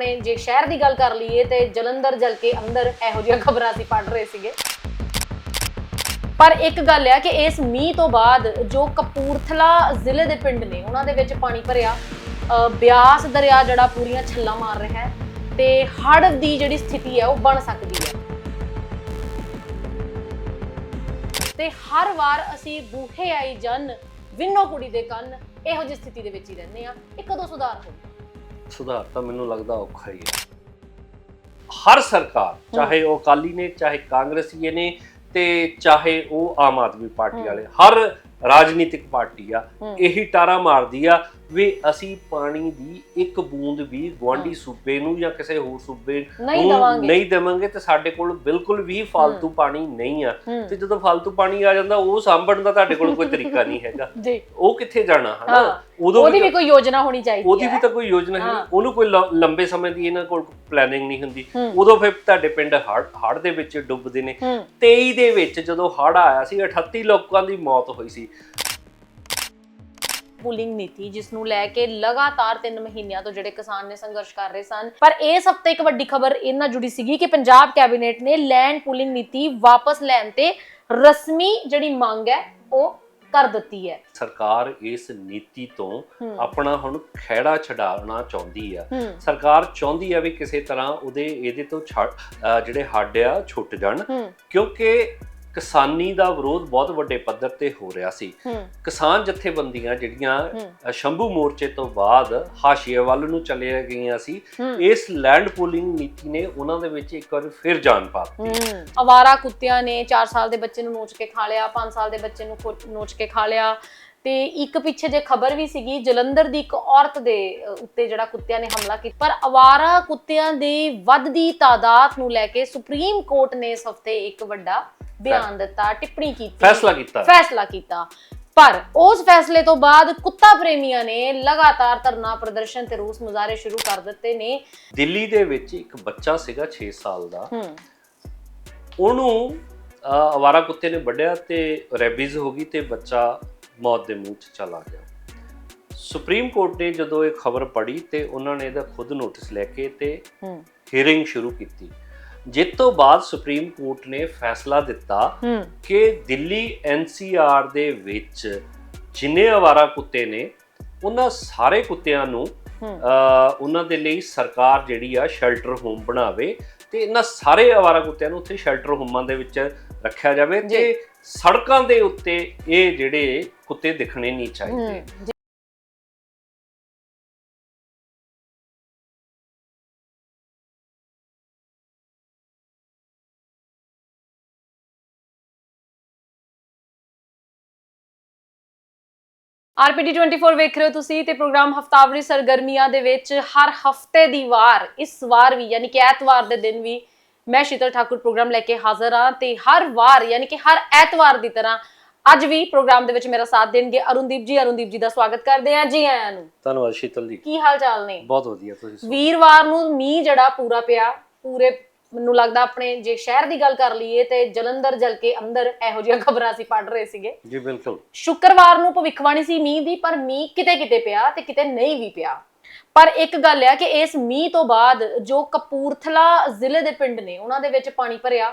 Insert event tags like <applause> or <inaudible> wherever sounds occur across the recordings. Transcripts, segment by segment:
ਆਪਣੇ ਜੇ ਸ਼ਹਿਰ ਦੀ ਗੱਲ ਕਰ ਲਈਏ ਤੇ ਜਲੰਧਰ ਜਲ ਕੇ ਅੰਦਰ ਇਹੋ ਜਿਹੀਆਂ ਖਬਰਾਂ ਅਸੀਂ ਪੜ ਰਹੇ ਸੀਗੇ। ਪਰ ਇੱਕ ਗੱਲ ਹੈ ਕਿ ਇਸ ਮੀਂਹ ਤੋਂ ਬਾਅਦ ਜੋ ਕਪੂਰਥਲਾ ਜ਼ਿਲ੍ਹੇ ਦੇ ਪਿੰਡ ਨੇ, ਉਹਨਾਂ ਦੇ ਵਿੱਚ ਪਾਣੀ ਭਰਿਆ ਬਿਆਸ ਦਰਿਆ ਜਿਹੜਾ ਪੂਰੀਆਂ ਛੱਲਾਂ ਮਾਰ ਰਿਹਾ ਹੈ ਤੇ ਹੜ੍ਹ ਦੀ ਜਿਹੜੀ ਸਥਿਤੀ ਹੈ ਉਹ ਬਣ ਸਕਦੀ ਹੈ ਤੇ ਹਰ ਵਾਰ ਅਸੀਂ ਬੂਹੇ ਆਈ ਜਨ ਵਿੰਨੋ ਕੁੜੀ ਦੇ ਕੰਨ, ਇਹੋ ਜਿਹੀ ਸਥਿਤੀ ਦੇ ਵਿੱਚ ਹੀ ਰਹਿੰਦੇ ਆ ਇਹ ਕਦੋਂ ਸੁਧਾਰ ਹੋਊ ਸੁਧਾਰ ਤਾਂ ਮੈਨੂੰ ਲੱਗਦਾ ਔਖਾ ਹੀ ਹੈ ਹਰ ਸਰਕਾਰ ਚਾਹੇ ਉਹ ਅਕਾਲੀ ਨੇ ਚਾਹੇ ਕਾਂਗਰਸੀਏ ਨੇ ਤੇ ਚਾਹੇ ਉਹ ਆਮ ਆਦਮੀ ਪਾਰਟੀ। ਵਾਲੇ ਹਰ ਰਾਜਨੀਤਿਕ ਪਾਰਟੀ ਆ। ਇਹੀ ਟਾਰਾ ਮਾਰਦੀ ਆ ਵੀ ਅਸੀਂ ਪਾਣੀ ਦੀ ਇੱਕ ਬੂੰਦ ਵੀ ਗਵਾਂਢੀ ਸੂਬੇ ਨੂੰ ਜਾਂ ਕਿਸੇ ਹੋਰ ਸੂਬੇ ਨੂੰ ਨਹੀਂ ਦੇਵਾਂਗੇ ਤੇ ਸਾਡੇ ਕੋਲ ਬਿਲਕੁਲ ਵੀ ਫालतू ਪਾਣੀ ਨਹੀਂ ਆ। ਤੇ ਜਦੋਂ ਫालतू ਪਾਣੀ ਆ ਜਾਂਦਾ ਉਹ ਸਾਂਭਣ ਦਾ ਤੁਹਾਡੇ ਕੋਲ ਕੋਈ ਤਰੀਕਾ ਨਹੀਂ ਹੈਗਾ। <laughs> ਉਹ ਕਿੱਥੇ ਜਾਣਾ ਹਨਾ? ਉਦੋਂ ਉਹਦੀ ਵੀ ਕੋਈ ਯੋਜਨਾ ਹੋਣੀ ਚਾਹੀਦੀ ਉਹਦੀ ਵੀ ਤਾਂ ਕੋਈ ਯੋਜਨਾ ਹੈ ਉਹਨੂੰ ਕੋਈ ਲੰਬੇ ਸਮੇਂ ਦੀ ਇਹਨਾਂ ਕੋਲ ਪਲੈਨਿੰਗ ਨਹੀਂ ਹੁੰਦੀ। ਉਦੋਂ ਫਿਰ ਤੁਹਾਡੇ ਪਿੰਡ ਹੜ ਦੇ ਵਿੱਚ ਡੁੱਬਦੇ ਨੇ। 23 ਦੇ ਵਿੱਚ ਜਦੋਂ ਹੜ ਆਇਆ ਸੀ 38 ਲੋਕਾਂ ਦੀ ਮੌਤ ਹੋਈ ਸੀ। ਪੂਲਿੰਗ ਨੀਤੀ ਜਿਸ ਨੂੰ ਲੈ ਕੇ ਲਗਾਤਾਰ 3 ਮਹੀਨਿਆਂ ਤੋਂ ਜਿਹੜੇ ਕਿਸਾਨ ਨੇ ਸੰਘਰਸ਼ ਕਰ ਰਹੇ ਸਨ। ਪਰ ਇਸ ਹਫ਼ਤੇ ਇੱਕ ਵੱਡੀ ਖਬਰ ਇਹ ਨਾਲ ਜੁੜੀ ਸੀਗੀ ਕਿ ਪੰਜਾਬ ਕੈਬਨਿਟ ਨੇ ਲੈਂਡ ਪੂਲਿੰਗ ਨੀਤੀ ਵਾਪਸ ਲੈਣ ਤੇ ਰਸਮੀ ਜਿਹੜੀ ਮੰਗ ਹੈ ਉਹ ਕਰ ਦਿੱਤੀ ਹੈ। ਸਰਕਾਰ ਇਸ ਨੀਤੀ ਤੋਂ ਆਪਣਾ ਹੁਣ ਖਹਿੜਾ ਛਡਾਉਣਾ ਚਾਹੁੰਦੀ ਆ। ਸਰਕਾਰ ਚਾਹੁੰਦੀ ਆ ਵੀ ਕਿਸੇ ਤਰ੍ਹਾਂ ਉਹਦੇ ਇਹਦੇ ਤੋਂ ਜਿਹੜੇ ਹੱਡ ਆ ਛੁੱਟ ਜਾਣ। ਕਿਉਂਕਿ ਕਿਸਾਨੀ ਦਾ ਵਿਰੋਧ ਬਹੁਤ ਵੱਡੇ ਪੱਧਰ ਤੇ ਹੋ ਰਿਹਾ ਸੀ। ਕਿਸਾਨ ਜਥੇਬੰਦੀਆਂ ਜਿਹੜੀਆਂ ਸ਼ੰਭੂ ਮੋਰਚੇ ਤੋਂ ਬਾਅਦ ਹਾਸ਼ੀਏ ਵੱਲ ਨੂੰ ਚਲੇ ਗਈਆਂ ਸੀ ਇਸ ਲੈਂਡ ਪੂਲਿੰਗ ਨੀਤੀ ਨੇ ਉਹਨਾਂ ਦੇ ਵਿੱਚ ਇੱਕ ਵਾਰ ਫਿਰ ਜਾਨ ਪਾ ਦਿੱਤੀ। ਅਵਾਰਾ ਕੁੱਤਿਆਂ ਨੇ 4 ਸਾਲ ਦੇ ਬੱਚੇ ਨੂੰ ਨੋਚ ਕੇ ਖਾ ਲਿਆ 5 ਸਾਲ ਦੇ ਬੱਚੇ ਨੂੰ ਨੋਚ ਕੇ ਖਾ ਲਿਆ ਤੇ ਇੱਕ ਪਿੱਛੇ ਜੇ ਖਬਰ ਵੀ ਸੀਗੀ ਜਲੰਧਰ ਦੀ ਇੱਕ ਔਰਤ ਦੇ ਉੱਤੇ ਜਿਹੜਾ ਕੁੱਤਿਆਂ ਨੇ ਹਮਲਾ ਕੀਤਾ। ਪਰ ਅਵਾਰਾ ਕੁੱਤਿਆਂ ਦੀ ਵੱਧਦੀ ਤਾਦਾਦ ਨੂੰ ਲੈ ਕੇ ਸੁਪਰੀਮ ਕੋਰਟ ਨੇ ਇਸ ਹਫ਼ਤੇ ਇੱਕ ਵੱਡਾ ਬਿਆਨ ਦਿੱਤਾ ਟਿੱਪਣੀ ਕੀਤੀ। ਫੈਸਲਾ ਕੀਤਾ। ਫੈਸਲਾ ਕੀਤਾ। ਪਰ ਉਸ ਫੈਸਲੇ ਤੋਂ ਬਾਅਦ ਕੁੱਤਾ ਪ੍ਰੇਮੀਆਂ ਨੇ ਲਗਾਤਾਰ ਧਰਨਾ ਪ੍ਰਦਰਸ਼ਨ ਤੇ ਰੋਸ ਮੁਜ਼ਾਹਰੇ ਸ਼ੁਰੂ ਕਰ ਦਿੱਤੇ ਨੇ। ਦਿੱਲੀ ਦੇ ਵਿੱਚ ਇੱਕ ਬੱਚਾ ਸੀਗਾ 6 ਸਾਲ ਦਾ। ਹੂੰ। ਉਹਨੂੰ ਅਵਾਰਾ ਕੁੱਤੇ ਨੇ ਵੱਢਿਆ ਤੇ ਰੈਬੀਜ਼ ਹੋ ਗਈ ਤੇ ਬੱਚਾ ਮੌਤ ਦੇ ਮੂੰਹ 'ਚ ਚਲਾ ਗਿਆ। ਸੁਪਰੀਮ ਕੋਰਟ ਨੇ ਜਦੋਂ ਇਹ ਖਬਰ ਪੜ੍ਹੀ ਤੇ ਉਹਨਾਂ ਨੇ ਇਹਦਾ ਖੁਦ ਨੋਟਿਸ ਲੈ ਕੇ ਤੇ ਹੀਅਰਿੰਗ ਸ਼ੁਰੂ ਕੀਤੀ। ਜਿਸ ਤੋਂ ਬਾਅਦ ਸੁਪਰੀਮ ਕੋਰਟ ਨੇ ਫੈਸਲਾ ਦਿੱਤਾ ਕਿ ਦਿੱਲੀ ਐਨਸੀਆਰ ਦੇ ਵਿੱਚ ਜਿੰਨੇ ਆਵਾਰਾ ਕੁੱਤੇ ਨੇ ਉਹਨਾਂ ਸਾਰੇ ਕੁੱਤਿਆਂ ਨੂੰ ਉਹਨਾਂ ਦੇ ਲਈ ਸਰਕਾਰ ਜਿਹੜੀ ਆ ਸ਼ੈਲਟਰ ਹੋਮ ਬਣਾਵੇ ਤੇ ਇਹਨਾਂ ਸਾਰੇ ਆਵਾਰਾ ਕੁੱਤਿਆਂ ਨੂੰ ਉੱਥੇ ਸ਼ੈਲਟਰ ਹੋਮਾਂ ਦੇ ਵਿੱਚ ਰੱਖਿਆ ਜਾਵੇ। ਤੇ ਸੜਕਾਂ ਦੇ ਉੱਤੇ ਇਹ ਜਿਹੜੇ ਕੁੱਤੇ ਦਿਖਣੇ ਨਹੀਂ ਚਾਹੀਦੇ ਹੂੰ, ਜੀ। ਆਰਪੀਡੀ 24 ਵੇਖ ਰਹੇ ਹੋ ਤੁਸੀਂ ਤੇ ਪ੍ਰੋਗਰਾਮ ਹਫਤਾਵਰੀ ਸਰਗਰਮੀਆਂ ਦੇ ਵਿੱਚ ਹਰ ਹਫ਼ਤੇ ਦੀ ਵਾਰ, ਇਸ ਵਾਰ ਵੀ, ਯਾਨੀ ਕਿ ਐਤਵਾਰ ਦੇ ਦਿਨ ਵੀ ਮੈਂ ਸ਼ੀਤਲ ਠਾਕੁਰ ਪ੍ਰੋਗਰਾਮ ਲੈ ਕੇ ਹਾਜ਼ਰ ਹਾਂ ਤੇ ਹਰ ਵਾਰ ਯਾਨੀ ਕਿ ਹਰ ਐਤਵਾਰ ਦੀ ਤਰ੍ਹਾਂ ਅੱਜ ਵੀ ਪ੍ਰੋਗਰਾਮ ਦੇ ਵਿੱਚ ਮੇਰਾ ਸਾਥ ਦੇਣਗੇ ਅਰੁਣਦੀਪ ਜੀ। ਅਰੁਣਦੀਪ ਜੀ ਦਾ ਸਵਾਗਤ ਕਰਦੇ ਹਾਂ ਜੀ ਆਇਆਂ ਨੂੰ। ਧੰਨਵਾਦ ਸ਼ੀਤਲ ਜੀ। ਕੀ ਹਾਲ ਚਾਲ ਨੇ? ਬਹੁਤ ਵਧੀਆ ਤੁਸੀਂ ਸੁਣਾਓ। ਵੀਰਵਾਰ ਨੂੰ ਮੀਂਹ ਜਿਹੜਾ ਪੂਰਾ ਪਿਆ ਪੂਰੇ ਮੈਨੂੰ ਲੱਗਦਾ ਆਪਣੇ ਜੇ ਸ਼ਹਿਰ ਦੀ ਗੱਲ ਕਰ ਲਈਏ ਤੇ ਜਲੰਧਰ ਜਲ ਕੇ ਅੰਦਰ ਇਹੋ ਜਿਹੀਆਂ ਖਬਰਾਂ ਅਸੀਂ ਪੜ ਰਹੇ ਸੀਗੇ। ਜੀ ਬਿਲਕੁਲ। ਸ਼ੁੱਕਰਵਾਰ ਨੂੰ ਭਵਿੱਖਬਾਣੀ ਸੀ ਮੀਂਹ ਦੀ ਪਰ ਮੀਂਹ ਕਿਤੇ ਕਿਤੇ ਪਿਆ ਤੇ ਕਿਤੇ ਨਹੀਂ ਵੀ ਪਿਆ। ਪਰ ਇੱਕ ਗੱਲ ਹੈ ਕਿ ਇਸ ਮੀਂਹ ਤੋਂ ਬਾਅਦ ਜੋ ਕਪੂਰਥਲਾ ਜ਼ਿਲ੍ਹੇ ਦੇ ਪਿੰਡ ਨੇ ਉਹਨਾਂ ਦੇ ਵਿੱਚ ਪਾਣੀ ਭਰਿਆ।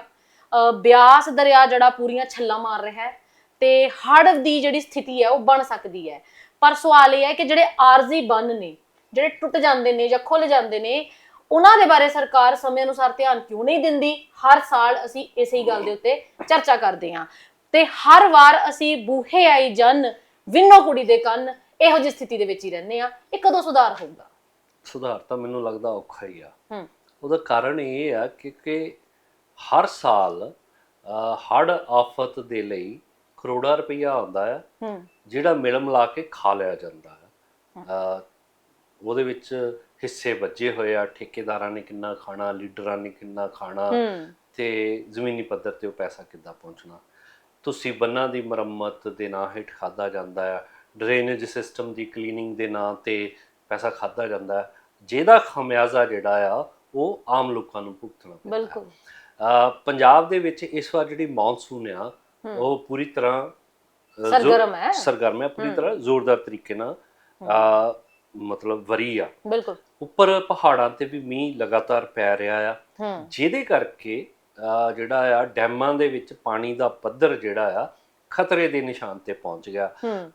ਅ, ਬਿਆਸ ਦਰਿਆ ਜਿਹੜਾ ਪੂਰੀਆਂ ਛੱਲਾਂ ਮਾਰ ਰਿਹਾ ਹੈ ਤੇ ਹੜ੍ਹ ਦੀ ਜਿਹੜੀ ਸਥਿਤੀ ਹੈ ਉਹ ਬਣ ਸਕਦੀ ਹੈ। ਪਰ ਸਵਾਲ ਇਹ ਹੈ ਕਿ ਜਿਹੜੇ ਆਰਜ਼ੀ ਬੰਨ ਨੇ ਜਿਹੜੇ ਟੁੱਟ ਜਾਂਦੇ ਨੇ ਜਾਂ ਖੁੱਲ ਜਾਂਦੇ ਨੇ ਉਹਨਾਂ ਦੇ ਬਾਰੇ ਸਰਕਾਰ ਸਮੇਂ ਅਨੁਸਾਰ ਧਿਆਨ ਕਿਉਂ ਨਹੀਂ ਦਿੰਦੀ? ਹਰ ਸਾਲ ਅਸੀਂ ਇਸੇ ਹੀ ਗੱਲ ਦੇ ਉੱਤੇ ਚਰਚਾ ਕਰਦੇ ਹਾਂ। ਤੇ ਹਰ ਵਾਰ ਅਸੀਂ ਬੂਹੇ ਆਈ ਜਨ ਵਿੰਨੋ ਕੁੜੀ ਦੇ ਕੰਨ ਇਹੋ ਜਿਹੀ ਸਥਿਤੀ ਦੇ ਵਿੱਚ ਹੀ ਰਹਿੰਦੇ ਆ ਇਹ ਕਦੋਂ ਸੁਧਾਰ ਹੋਊਗਾ? ਸੁਧਾਰ ਤਾਂ ਮੈਨੂੰ ਲੱਗਦਾ ਔਖਾ ਹੀ ਆ। ਹੂੰ। ਉਹਦਾ ਕਾਰਨ ਇਹ ਆ ਕਿ ਕਿ ਹਰ ਸਾਲ ਹੜ ਆਫਤ ਦੇ ਲਈ ਕਰੋੜਾਂ ਰੁਪਈਆ ਆਉਂਦਾ ਹੈ ਹੂੰ। ਜਿਹੜਾ ਮਿਲ ਮਿਲਾ ਕੇ ਖਾ ਲਿਆ ਜਾਂਦਾ ਹੈ। ਉਹਦੇ ਵਿੱਚ ਹਿੱਸੇ ਵੱਜੇ ਹੋਏ ਆ। ਠੇਕੇਦਾਰਾਂ ਨੇ ਕਿੰਨਾ ਖਾਣਾ ਲੀਡਰਾਂ ਨੇ ਕਿੰਨਾ ਖਾਣਾ। ਤੇ ਜ਼ਮੀਨੀ ਪੱਧਰ ਤੇ ਉਹ ਪੈਸਾ ਕਿੱਦਾਂ ਪਹੁੰਚਣਾ। ਤੁਸੀਂ ਬੰਨਾਂ ਦੀ ਮੁਰੰਮਤ ਦੇ ਨਾਂ ਹੇਠ ਖਾਦਾ ਜਾਂਦਾ ਹੈ ਡਰੇਨੇਜ ਸਿਸਟਮ ਦੀ ਕਲੀਨਿੰਗ ਦੇ ਨਾਂ ਤੇ ਪੈਸਾ ਖਾਦਾ ਜਾਂਦਾ ਹੈ ਜਿਹਦਾ ਖਮਿਆਜ਼ਾ ਜਿਹੜਾ ਆ ਉਹ ਆਮ ਲੋਕਾਂ ਨੂੰ ਭੁਗਤਣਾ ਪੈਂਦਾ। ਬਿਲਕੁਲ ਪੰਜਾਬ ਦੇ ਵਿੱਚ ਇਸ ਵਾਰ ਜਿਹੜੀ ਮੌਨਸੂਨ ਆ। ਉਹ ਪੂਰੀ ਤਰ੍ਹਾਂ ਸਰਗਰਮ ਹੈ। ਸਰਗਰਮ ਹੈ ਪੂਰੀ। ਤਰ੍ਹਾਂ ਜ਼ੋਰਦਾਰ ਤਰੀਕੇ ਨਾਲ ਅਹ, ਮਤਲਬ ਵਰੀ ਆ ਬਿਲਕੁਲ ਉੱਪਰ ਪਹਾੜਾਂ ਤੇ ਵੀ ਮੀਂਹ ਲਗਾਤਾਰ ਪੈ ਰਿਹਾ ਆ ਜਿਹਦੇ ਕਰਕੇ ਜਿਹੜਾ ਆ ਡੈਮਾਂ ਦੇ ਵਿੱਚ ਪਾਣੀ ਦਾ ਪੱਧਰ ਜਿਹੜਾ ਆ ਖਤਰੇ ਦੇ ਨਿਸ਼ਾਨ ਤੇ ਪਹੁੰਚ ਗਿਆ।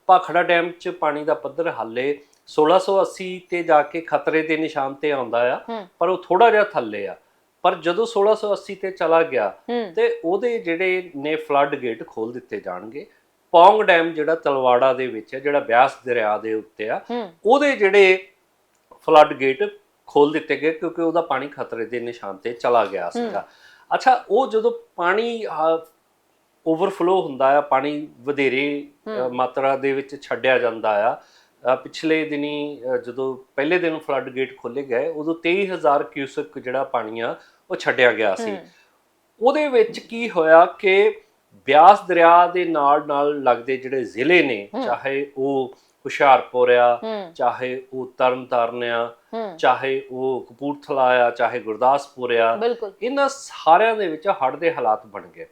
ਭਾਖੜਾ ਡੈਮ 'ਚ ਪਾਣੀ ਦਾ ਪੱਧਰ ਹਾਲੇ 1680 ਤੇ ਜਾ ਕੇ ਖਤਰੇ ਦੇ ਨਿਸ਼ਾਨ ਤੇ ਆਉਂਦਾ ਆ ਪਰ ਉਹ ਥੋੜਾ ਜਿਹਾ ਥੱਲੇ ਆ। ਪਰ ਜਦੋਂ 1680 ਤੇ ਚਲਾ ਗਿਆ ਤੇ ਉਹਦੇ ਜਿਹੜੇ ਨੇ ਫਲੱਡ ਗੇਟ ਖੋਲ ਦਿੱਤੇ ਜਾਣਗੇ ਪੌਂਗ ਡੈਮ ਜਿਹੜਾ ਤਲਵਾੜਾ ਦੇ ਵਿੱਚ ਹੈ ਜਿਹੜਾ ਬਿਆਸ ਦਰਿਆ ਦੇ ਉੱਤੇ ਆ ਉਹਦੇ ਜਿਹੜੇ ਫਲੱਡ ਗੇਟ ਖੋਲ ਦਿੱਤੇ ਗਏ ਕਿਉਂਕਿ ਉਹਦਾ ਪਾਣੀ ਖਤਰੇ ਦੇ ਨਿਸ਼ਾਨ ਤੇ ਚਲਾ ਗਿਆ ਸੀਗਾ। ਅੱਛਾ ਉਹ ਜਦੋਂ ਪਾਣੀ ਓਵਰਫਲੋ ਹੁੰਦਾ ਆ ਪਾਣੀ ਵਧੇਰੇ ਮਾਤਰਾ ਦੇ ਵਿੱਚ ਛੱਡਿਆ ਜਾਂਦਾ ਆ। ਪਿਛਲੇ ਦਿਨੀ ਜਦੋਂ ਪਹਿਲੇ ਦਿਨ ਫਲੱਡ ਗੇਟ ਖੋਲੇ ਗਏ ਉਦੋਂ 23000 ਕਿਊਸਕ ਜਿਹੜਾ ਪਾਣੀ ਆ ਉਹ ਛੱਡਿਆ ਗਿਆ ਸੀ। ਉਹਦੇ ਵਿੱਚ ਕੀ ਹੋਇਆ ਕਿ ਬਿਆਸ ਦਰਿਆ ਦੇ ਨਾਲ ਨਾਲ ਲੱਗਦੇ ਜਿਹੜੇ ਜ਼ਿਲ੍ਹੇ ਨੇ ਚਾਹੇ ਉਹ ਹੁਸ਼ਿਆਰਪੁਰ ਆ ਚਾਹੇ ਉਹ ਤਰਨਤਾਰਨ ਆ ਚਾਹੇ ਉਹ ਕਪੂਰਥਲਾ ਆ ਚਾਹੇ ਗੁਰਦਾਸਪੁਰ ਆ ਇਹਨਾਂ ਸਾਰਿਆਂ ਦੇ ਵਿੱਚ ਹੜ੍ਹ ਦੇ ਹਾਲਾਤ ਬਣ ਗਏ।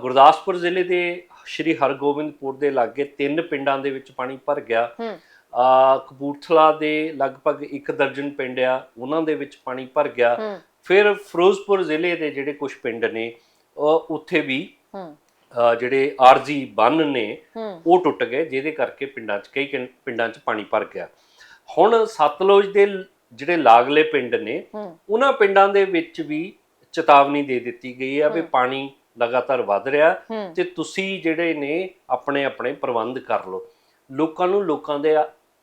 ਗੁਰਦਾਸਪੁਰ ਜ਼ਿਲ੍ਹੇ ਦੇ ਸ਼੍ਰੀ ਹਰਗੋਬਿੰਦਪੁਰ ਦੇ ਲਾਗੇ ਤਿੰਨ ਪਿੰਡਾਂ ਦੇ ਵਿੱਚ ਪਾਣੀ ਭਰ ਗਿਆ। ਕਪੂਰਥਲਾ ਦੇ ਲਗਭਗ ਇੱਕ ਦਰਜਨ ਪਿੰਡ ਆ ਉਹਨਾਂ ਦੇ ਵਿੱਚ ਪਾਣੀ ਭਰ ਗਿਆ। ਫਿਰ ਫਿਰੋਜ਼ਪੁਰ ਜ਼ਿਲ੍ਹੇ ਦੇ ਜਿਹੜੇ ਕੁਝ ਪਿੰਡ ਨੇ ਉਹ ਉੱਥੇ ਵੀ ਜਿਹੜੇ ਆਰਜੀ ਬੰਨ ਨੇ ਉਹ ਟੁੱਟ ਗਏ ਜਿਹਦੇ ਕਰਕੇ ਪਿੰਡਾਂ 'ਚ ਕਈ ਪਿੰਡਾਂ 'ਚ ਪਾਣੀ ਭਰ ਗਿਆ। ਹੁਣ ਸਤਲੁਜ ਦੇ ਜਿਹੜੇ ਲਾਗਲੇ ਪਿੰਡ ਨੇ ਉਹਨਾਂ ਪਿੰਡਾਂ ਦੇ ਵਿੱਚ ਵੀ ਚੇਤਾਵਨੀ ਦੇ ਦਿੱਤੀ ਗਈ ਹੈ ਵੀ ਪਾਣੀ ਲਗਾਤਾਰ ਵੱਧ ਰਿਹਾ ਤੇ ਤੁਸੀਂ ਜਿਹੜੇ ਨੇ ਆਪਣੇ ਆਪਣੇ ਪ੍ਰਬੰਧ ਕਰ ਲਓ। ਲੋਕਾਂ ਨੂੰ ਲੋਕਾਂ ਦੇ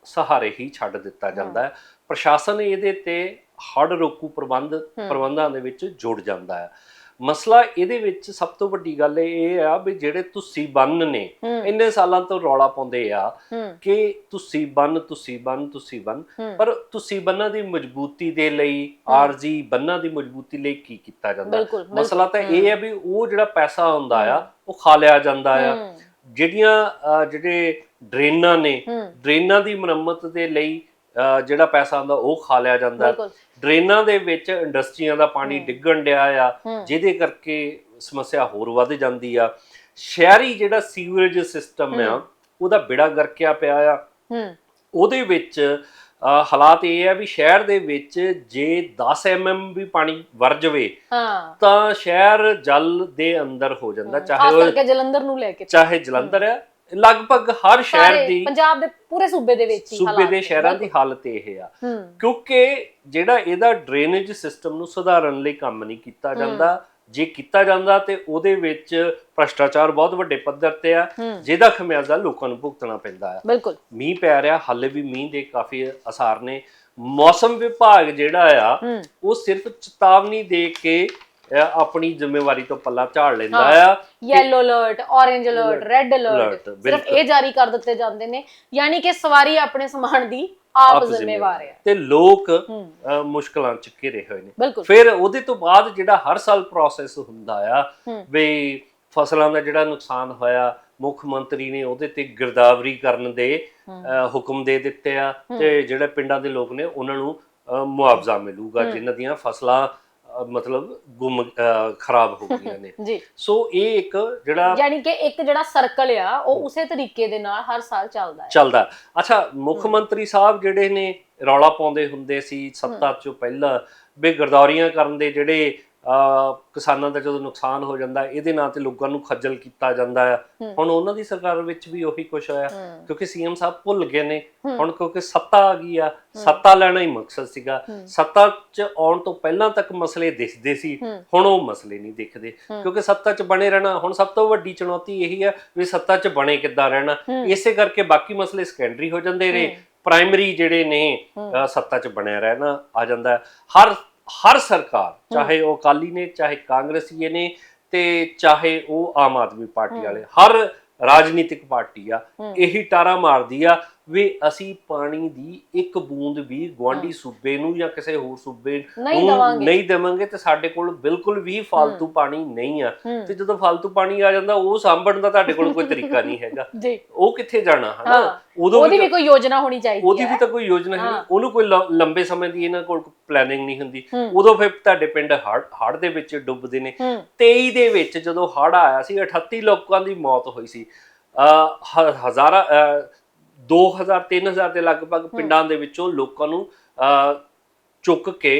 ਸਹਾਰੇ ਹੀ ਛੱਡ ਦਿੱਤਾ ਜਾਂਦਾ ਹੈ। ਪ੍ਰਸ਼ਾਸਨ ਇਹਦੇ ਤੇ ਹੜ ਰੋਕੂ ਪ੍ਰਬੰਧ ਪ੍ਰਬੰਧਾਂ ਦੇ ਵਿੱਚ ਜੁੜ ਜਾਂਦਾ ਹੈ। ਮਸਲਾ ਇਹਦੇ ਵਿੱਚ ਸਭ ਤੋਂ ਵੱਡੀ ਗੱਲ ਇਹ ਆ ਵੀ ਜਿਹੜੇ ਤੁਸੀਂ ਬੰਨ ਨੇ ਇੰਨੇ ਸਾਲਾਂ ਤੋਂ ਰੌਲਾ ਪਾਉਂਦੇ ਆ ਕਿ ਤੁਸੀਂ ਬੰਨ ਤੁਸੀਂ ਬੰਨ ਤੁਸੀਂ ਬੰਨ। ਪਰ ਤੁਸੀਂ ਬੰਨਾਂ ਦੀ ਮਜ਼ਬੂਤੀ ਦੇ ਲਈ ਆਰਜੀ ਬੰਨਾਂ ਦੀ ਮਜ਼ਬੂਤੀ ਲਈ ਕੀ ਕੀਤਾ ਜਾਂਦਾ? ਮਸਲਾ ਤਾਂ ਇਹ ਹੈ। ਵੀ ਉਹ ਜਿਹੜਾ ਪੈਸਾ ਹੁੰਦਾ ਆ ਉਹ ਖਾ ਲਿਆ ਜਾਂਦਾ ਆ। ਜਿਹੜੀਆਂ ਜਿਹੜੇ ਡਰੇਨਾਂ ਨੇ ਡਰੇਨਾਂ ਦੀ ਮੁਰੰਮਤ ਦੇ ਲਈ ਜਿਹੜਾ ਪੈਸਾ ਆਉਂਦਾ ਉਹ ਖਾ ਲਿਆ ਜਾਂਦਾ। ਡਰੇਨਾਂ ਦੇ ਵਿੱਚ ਇੰਡਸਟਰੀਆਂ ਦਾ ਪਾਣੀ ਡਿੱਗਣ ਡਿਆ ਆ। ਜਿਹਦੇ ਕਰਕੇ ਸਮੱਸਿਆ ਹੋਰ ਵੱਧ ਜਾਂਦੀ ਆ। ਸ਼ਹਿਰੀ ਜਿਹੜਾ ਸੀਵਰੇਜ ਸਿਸਟਮ ਆ ਉਹਦਾ ਬਿੜਾ ਗਰਕਿਆ ਪਿਆ ਆ। ਉਹਦੇ ਵਿੱਚ ਹਾਲਾਤ ਇਹ ਆ ਵੀ ਸ਼ਹਿਰ ਦੇ ਵਿੱਚ ਜੇ 10 ਐਮਐਮ ਵੀ ਪਾਣੀ ਵਰ ਜਾਵੇ ਤਾਂ ਸ਼ਹਿਰ ਜਲ ਦੇ ਅੰਦਰ ਹੋ ਜਾਂਦਾ ਚਾਹੇ ਉਹ ਜਲੰਧਰ ਨੂੰ ਲੈ ਕੇ। ਚਾਹੇ ਜਲੰਧਰ ਹੈ। ਲਗਭਗ ਹਰ ਸ਼ਹਿਰ ਦੀ ਪੰਜਾਬ ਦੇ ਪੂਰੇ ਸੂਬੇ ਦੇ ਵਿੱਚ ਹੀ ਸੂਬੇ ਦੇ। ਸ਼ਹਿਰਾਂ ਦੀ ਹਾਲਤ ਇਹ ਆ। ਕਿਉਂਕਿ ਜਿਹੜਾ ਇਹਦਾ ਡਰੇਨੇਜ ਸਿਸਟਮ ਨੂੰ ਸੁਧਾਰਨ ਲਈ ਕੰਮ ਨਹੀਂ ਕੀਤਾ ਜਾਂਦਾ ਜੇ ਕੀਤਾ ਜਾਂਦਾ ਤੇ ਉਹਦੇ ਵਿੱਚ ਭ੍ਰਸ਼ਟਾਚਾਰ ਬਹੁਤ ਵੱਡੇ ਪੱਧਰ ਤੇ ਆ ਜਿਹਦਾ ਖਮਿਆਜ਼ਾ ਲੋਕਾਂ ਨੂੰ ਭੁਗਤਣਾ ਪੈਂਦਾ ਆ। ਬਿਲਕੁਲ। ਮੀਂਹ ਪੈ ਰਿਹਾ ਹਾਲੇ ਵੀ ਮੀਂਹ ਦੇ ਕਾਫੀ ਅਸਾਰ ਨੇ। ਮੌਸਮ ਵਿਭਾਗ ਜਿਹੜਾ ਆ ਉਹ ਸਿਰਫ ਚੇਤਾਵਨੀ ਦੇ ਕੇ ਆਪਣੀ ਜ਼ਿੰਮੇਵਾਰੀ ਤੋਂ ਪੱਲਾ ਝਾੜ ਲੈਂਦਾ ਆ। Yellow alert orange alert red alert ਸਿਰਫ। ਇਹ ਜਾਰੀ ਕਰ ਦਿੱਤੇ ਜਾਂਦੇ ਨੇ। ਯਾਨੀ ਕਿ ਸਵਾਰੀ ਆਪਣੇ ਸਮਾਨ ਦੀ ਆਪ ਜ਼ਿੰਮੇਵਾਰ ਹੈ। ਤੇ ਲੋਕ ਮੁਸ਼ਕਲਾਂ ਚ ਘਿਰੇ ਹੋਏ ਨੇ। ਫਿਰ ਉਹਦੇ ਤੋਂ ਬਾਅਦ ਜਿਹੜਾ ਹਰ ਸਾਲ ਪ੍ਰੋਸੈਸ ਹੁੰਦਾ ਆ। ਵੀ ਫਸਲਾਂ ਦਾ ਜਿਹੜਾ ਨੁਕਸਾਨ ਹੋਇਆ ਮੁੱਖ ਮੰਤਰੀ ਨੇ ਉਹਦੇ ਤੇ ਗਿਰਦਾਵਰੀ ਕਰਨ ਦੇ ਹੁਕਮ ਦੇ ਦਿੱਤੇ ਆ। ਤੇ ਜਿਹੜੇ ਪਿੰਡਾਂ ਦੇ ਲੋਕ ਨੇ ਉਹਨਾਂ ਨੂੰ ਮੁਆਵਜ਼ਾ ਮਿਲੂਗਾ। ਜਿਨ੍ਹਾਂ ਦੀਆਂ ਫਸਲਾਂ ਮਤਲਬ ਗੁੰਮ ਖਰਾਬ ਹੋ ਗਈਆਂ ਨੇ। <laughs> ਜੀ। ਸੋ ਇਹ ਇੱਕ ਜਿਹੜਾ ਯਾਨੀ ਕਿ ਇੱਕ ਜਿਹੜਾ ਸਰਕਲ ਆ ਉਹ ਉਸੇ ਤਰੀਕੇ ਦੇ ਨਾਲ ਹਰ ਸਾਲ ਚੱਲਦਾ ਹੈ। ਚੱਲਦਾ। ਅੱਛਾ ਮੁੱਖ ਮੰਤਰੀ ਸਾਹਿਬ ਜਿਹੜੇ ਨੇ ਰੌਲਾ ਪਾਉਂਦੇ ਹੁੰਦੇ ਸੀ ਸੱਤਾ ਚੋਂ ਪਹਿਲਾਂ ਵੀ ਗਰਦੌਰੀਆਂ ਕਰਨ ਦੇ ਜਿਹੜੇ ਕਿਸਾਨਾਂ ਦਾ ਜਦੋਂ ਨੁਕਸਾਨ ਹੋ ਜਾਂਦਾ ਇਹਦੇ ਨਾਂ ਤੇ ਲੋਕਾਂ ਨੂੰ ਖੱਜਲ ਕੀਤਾ ਜਾਂਦਾ ਹੈ ਹੂੰ। ਹੁਣ ਉਹਨਾਂ ਦੀ ਸਰਕਾਰ ਵਿੱਚ ਵੀ ਉਹੀ ਕੁਝ ਹੋਇਆ ਹੂੰ ਕਿਉਂਕਿ ਸੀਐਮ ਸਾਹਿਬ ਭੁੱਲ ਗਏ ਨੇ ਹੂੰ। ਹੁਣ ਕਿਉਂਕਿ ਸੱਤਾ ਆ ਗਈ ਆ ਸੱਤਾ ਲੈਣਾ ਹੀ ਮਕਸਦ ਸੀਗਾ ਹੂੰ। ਸੱਤਾ 'ਚ ਆਉਣ ਤੋਂ ਪਹਿਲਾਂ ਤੱਕ ਮਸਲੇ ਦਿਖਦੇ ਸੀ ਹੂੰ। ਹੁਣ ਉਹ ਮਸਲੇ ਨਹੀਂ ਦਿਖਦੇ ਹੂੰ। ਕਿਉਂਕਿ ਸੱਤਾ 'ਚ ਬਣੇ ਰਹਿਣਾ ਹੁਣ ਸਭ ਤੋਂ ਵੱਡੀ ਚੁਣੌਤੀ ਇਹੀ ਆ ਵੀ ਸੱਤਾ 'ਚ ਬਣੇ ਕਿੱਦਾਂ ਰਹਿਣਾ ਹੂੰ। ਇਸੇ ਕਰਕੇ ਬਾਕੀ ਮਸਲੇ ਸੈਕੰਡਰੀ ਹੋ ਜਾਂਦੇ ਨੇ ਪ੍ਰਾਇਮਰੀ ਜਿਹੜੇ ਨੇ ਸੱਤਾ 'ਚ ਬਣਿਆ ਰਹਿਣਾ ਆ ਜਾਂਦਾ ਹੈ। ਹਰ ਹਰ ਸਰਕਾਰ ਚਾਹੇ ਉਹ ਅਕਾਲੀ ਨੇ ਚਾਹੇ ਕਾਂਗਰਸੀਏ ਨੇ ਤੇ ਚਾਹੇ ਉਹ ਆਮ ਆਦਮੀ ਪਾਰਟੀ ਵਾਲੇ ਹਰ ਰਾਜਨੀਤਿਕ ਪਾਰਟੀ ਆ ਇਹੀ ਟਾਰਾ ਮਾਰਦੀ ਆ। ਵੀ ਅਸੀਂ ਪਾਣੀ ਦੀ ਇੱਕ ਬੂੰਦ ਵੀ ਗਵਾਂਢੀ ਸੂਬੇ ਨੂੰ ਜਾਂ ਕਿਸੇ ਹੋਰ ਸੂਬੇ ਨੂੰ ਨਹੀਂ ਦੇਵਾਂਗੇ ਤੇ ਸਾਡੇ ਕੋਲ ਬਿਲਕੁਲ ਵੀ ਫालतू ਪਾਣੀ ਨਹੀਂ ਆ। ਤੇ ਜਦੋਂ ਫालतू ਪਾਣੀ ਆ ਜਾਂਦਾ ਉਹ ਸਾਂਭਣ ਦਾ ਤੁਹਾਡੇ ਕੋਲ ਕੋਈ ਤਰੀਕਾ ਨਹੀਂ ਹੈਗਾ। <laughs> ਉਹ ਕਿੱਥੇ ਜਾਣਾ ਹਨਾ? ਉਦੋਂ ਉਹਦੀ ਵੀ ਕੋਈ ਯੋਜਨਾ ਹੋਣੀ ਚਾਹੀਦੀ ਉਹਦੀ ਵੀ ਤਾਂ ਕੋਈ ਯੋਜਨਾ ਹੈ ਉਹਨੂੰ ਕੋਈ ਲੰਬੇ ਸਮੇਂ ਦੀ ਇਹਨਾਂ ਕੋਲ ਪਲੈਨਿੰਗ ਨਹੀਂ ਹੁੰਦੀ। ਉਦੋਂ ਫਿਰ ਤੁਹਾਡੇ ਪਿੰਡ ਹੜ ਦੇ ਵਿੱਚ ਡੁੱਬਦੇ ਨੇ। 23 ਦੇ ਵਿੱਚ ਜਦੋਂ ਹੜ ਆਇਆ ਸੀ 38 ਲੋਕਾਂ ਦੀ ਮੌਤ ਹੋਈ ਸੀ। ਹਜ਼ਾਰਾਂ 2000 3000 ਦੇ ਲਗਭਗ ਪਿੰਡਾਂ ਦੇ ਵਿੱਚੋਂ ਲੋਕਾਂ ਨੂੰ ਚੁੱਕ ਕੇ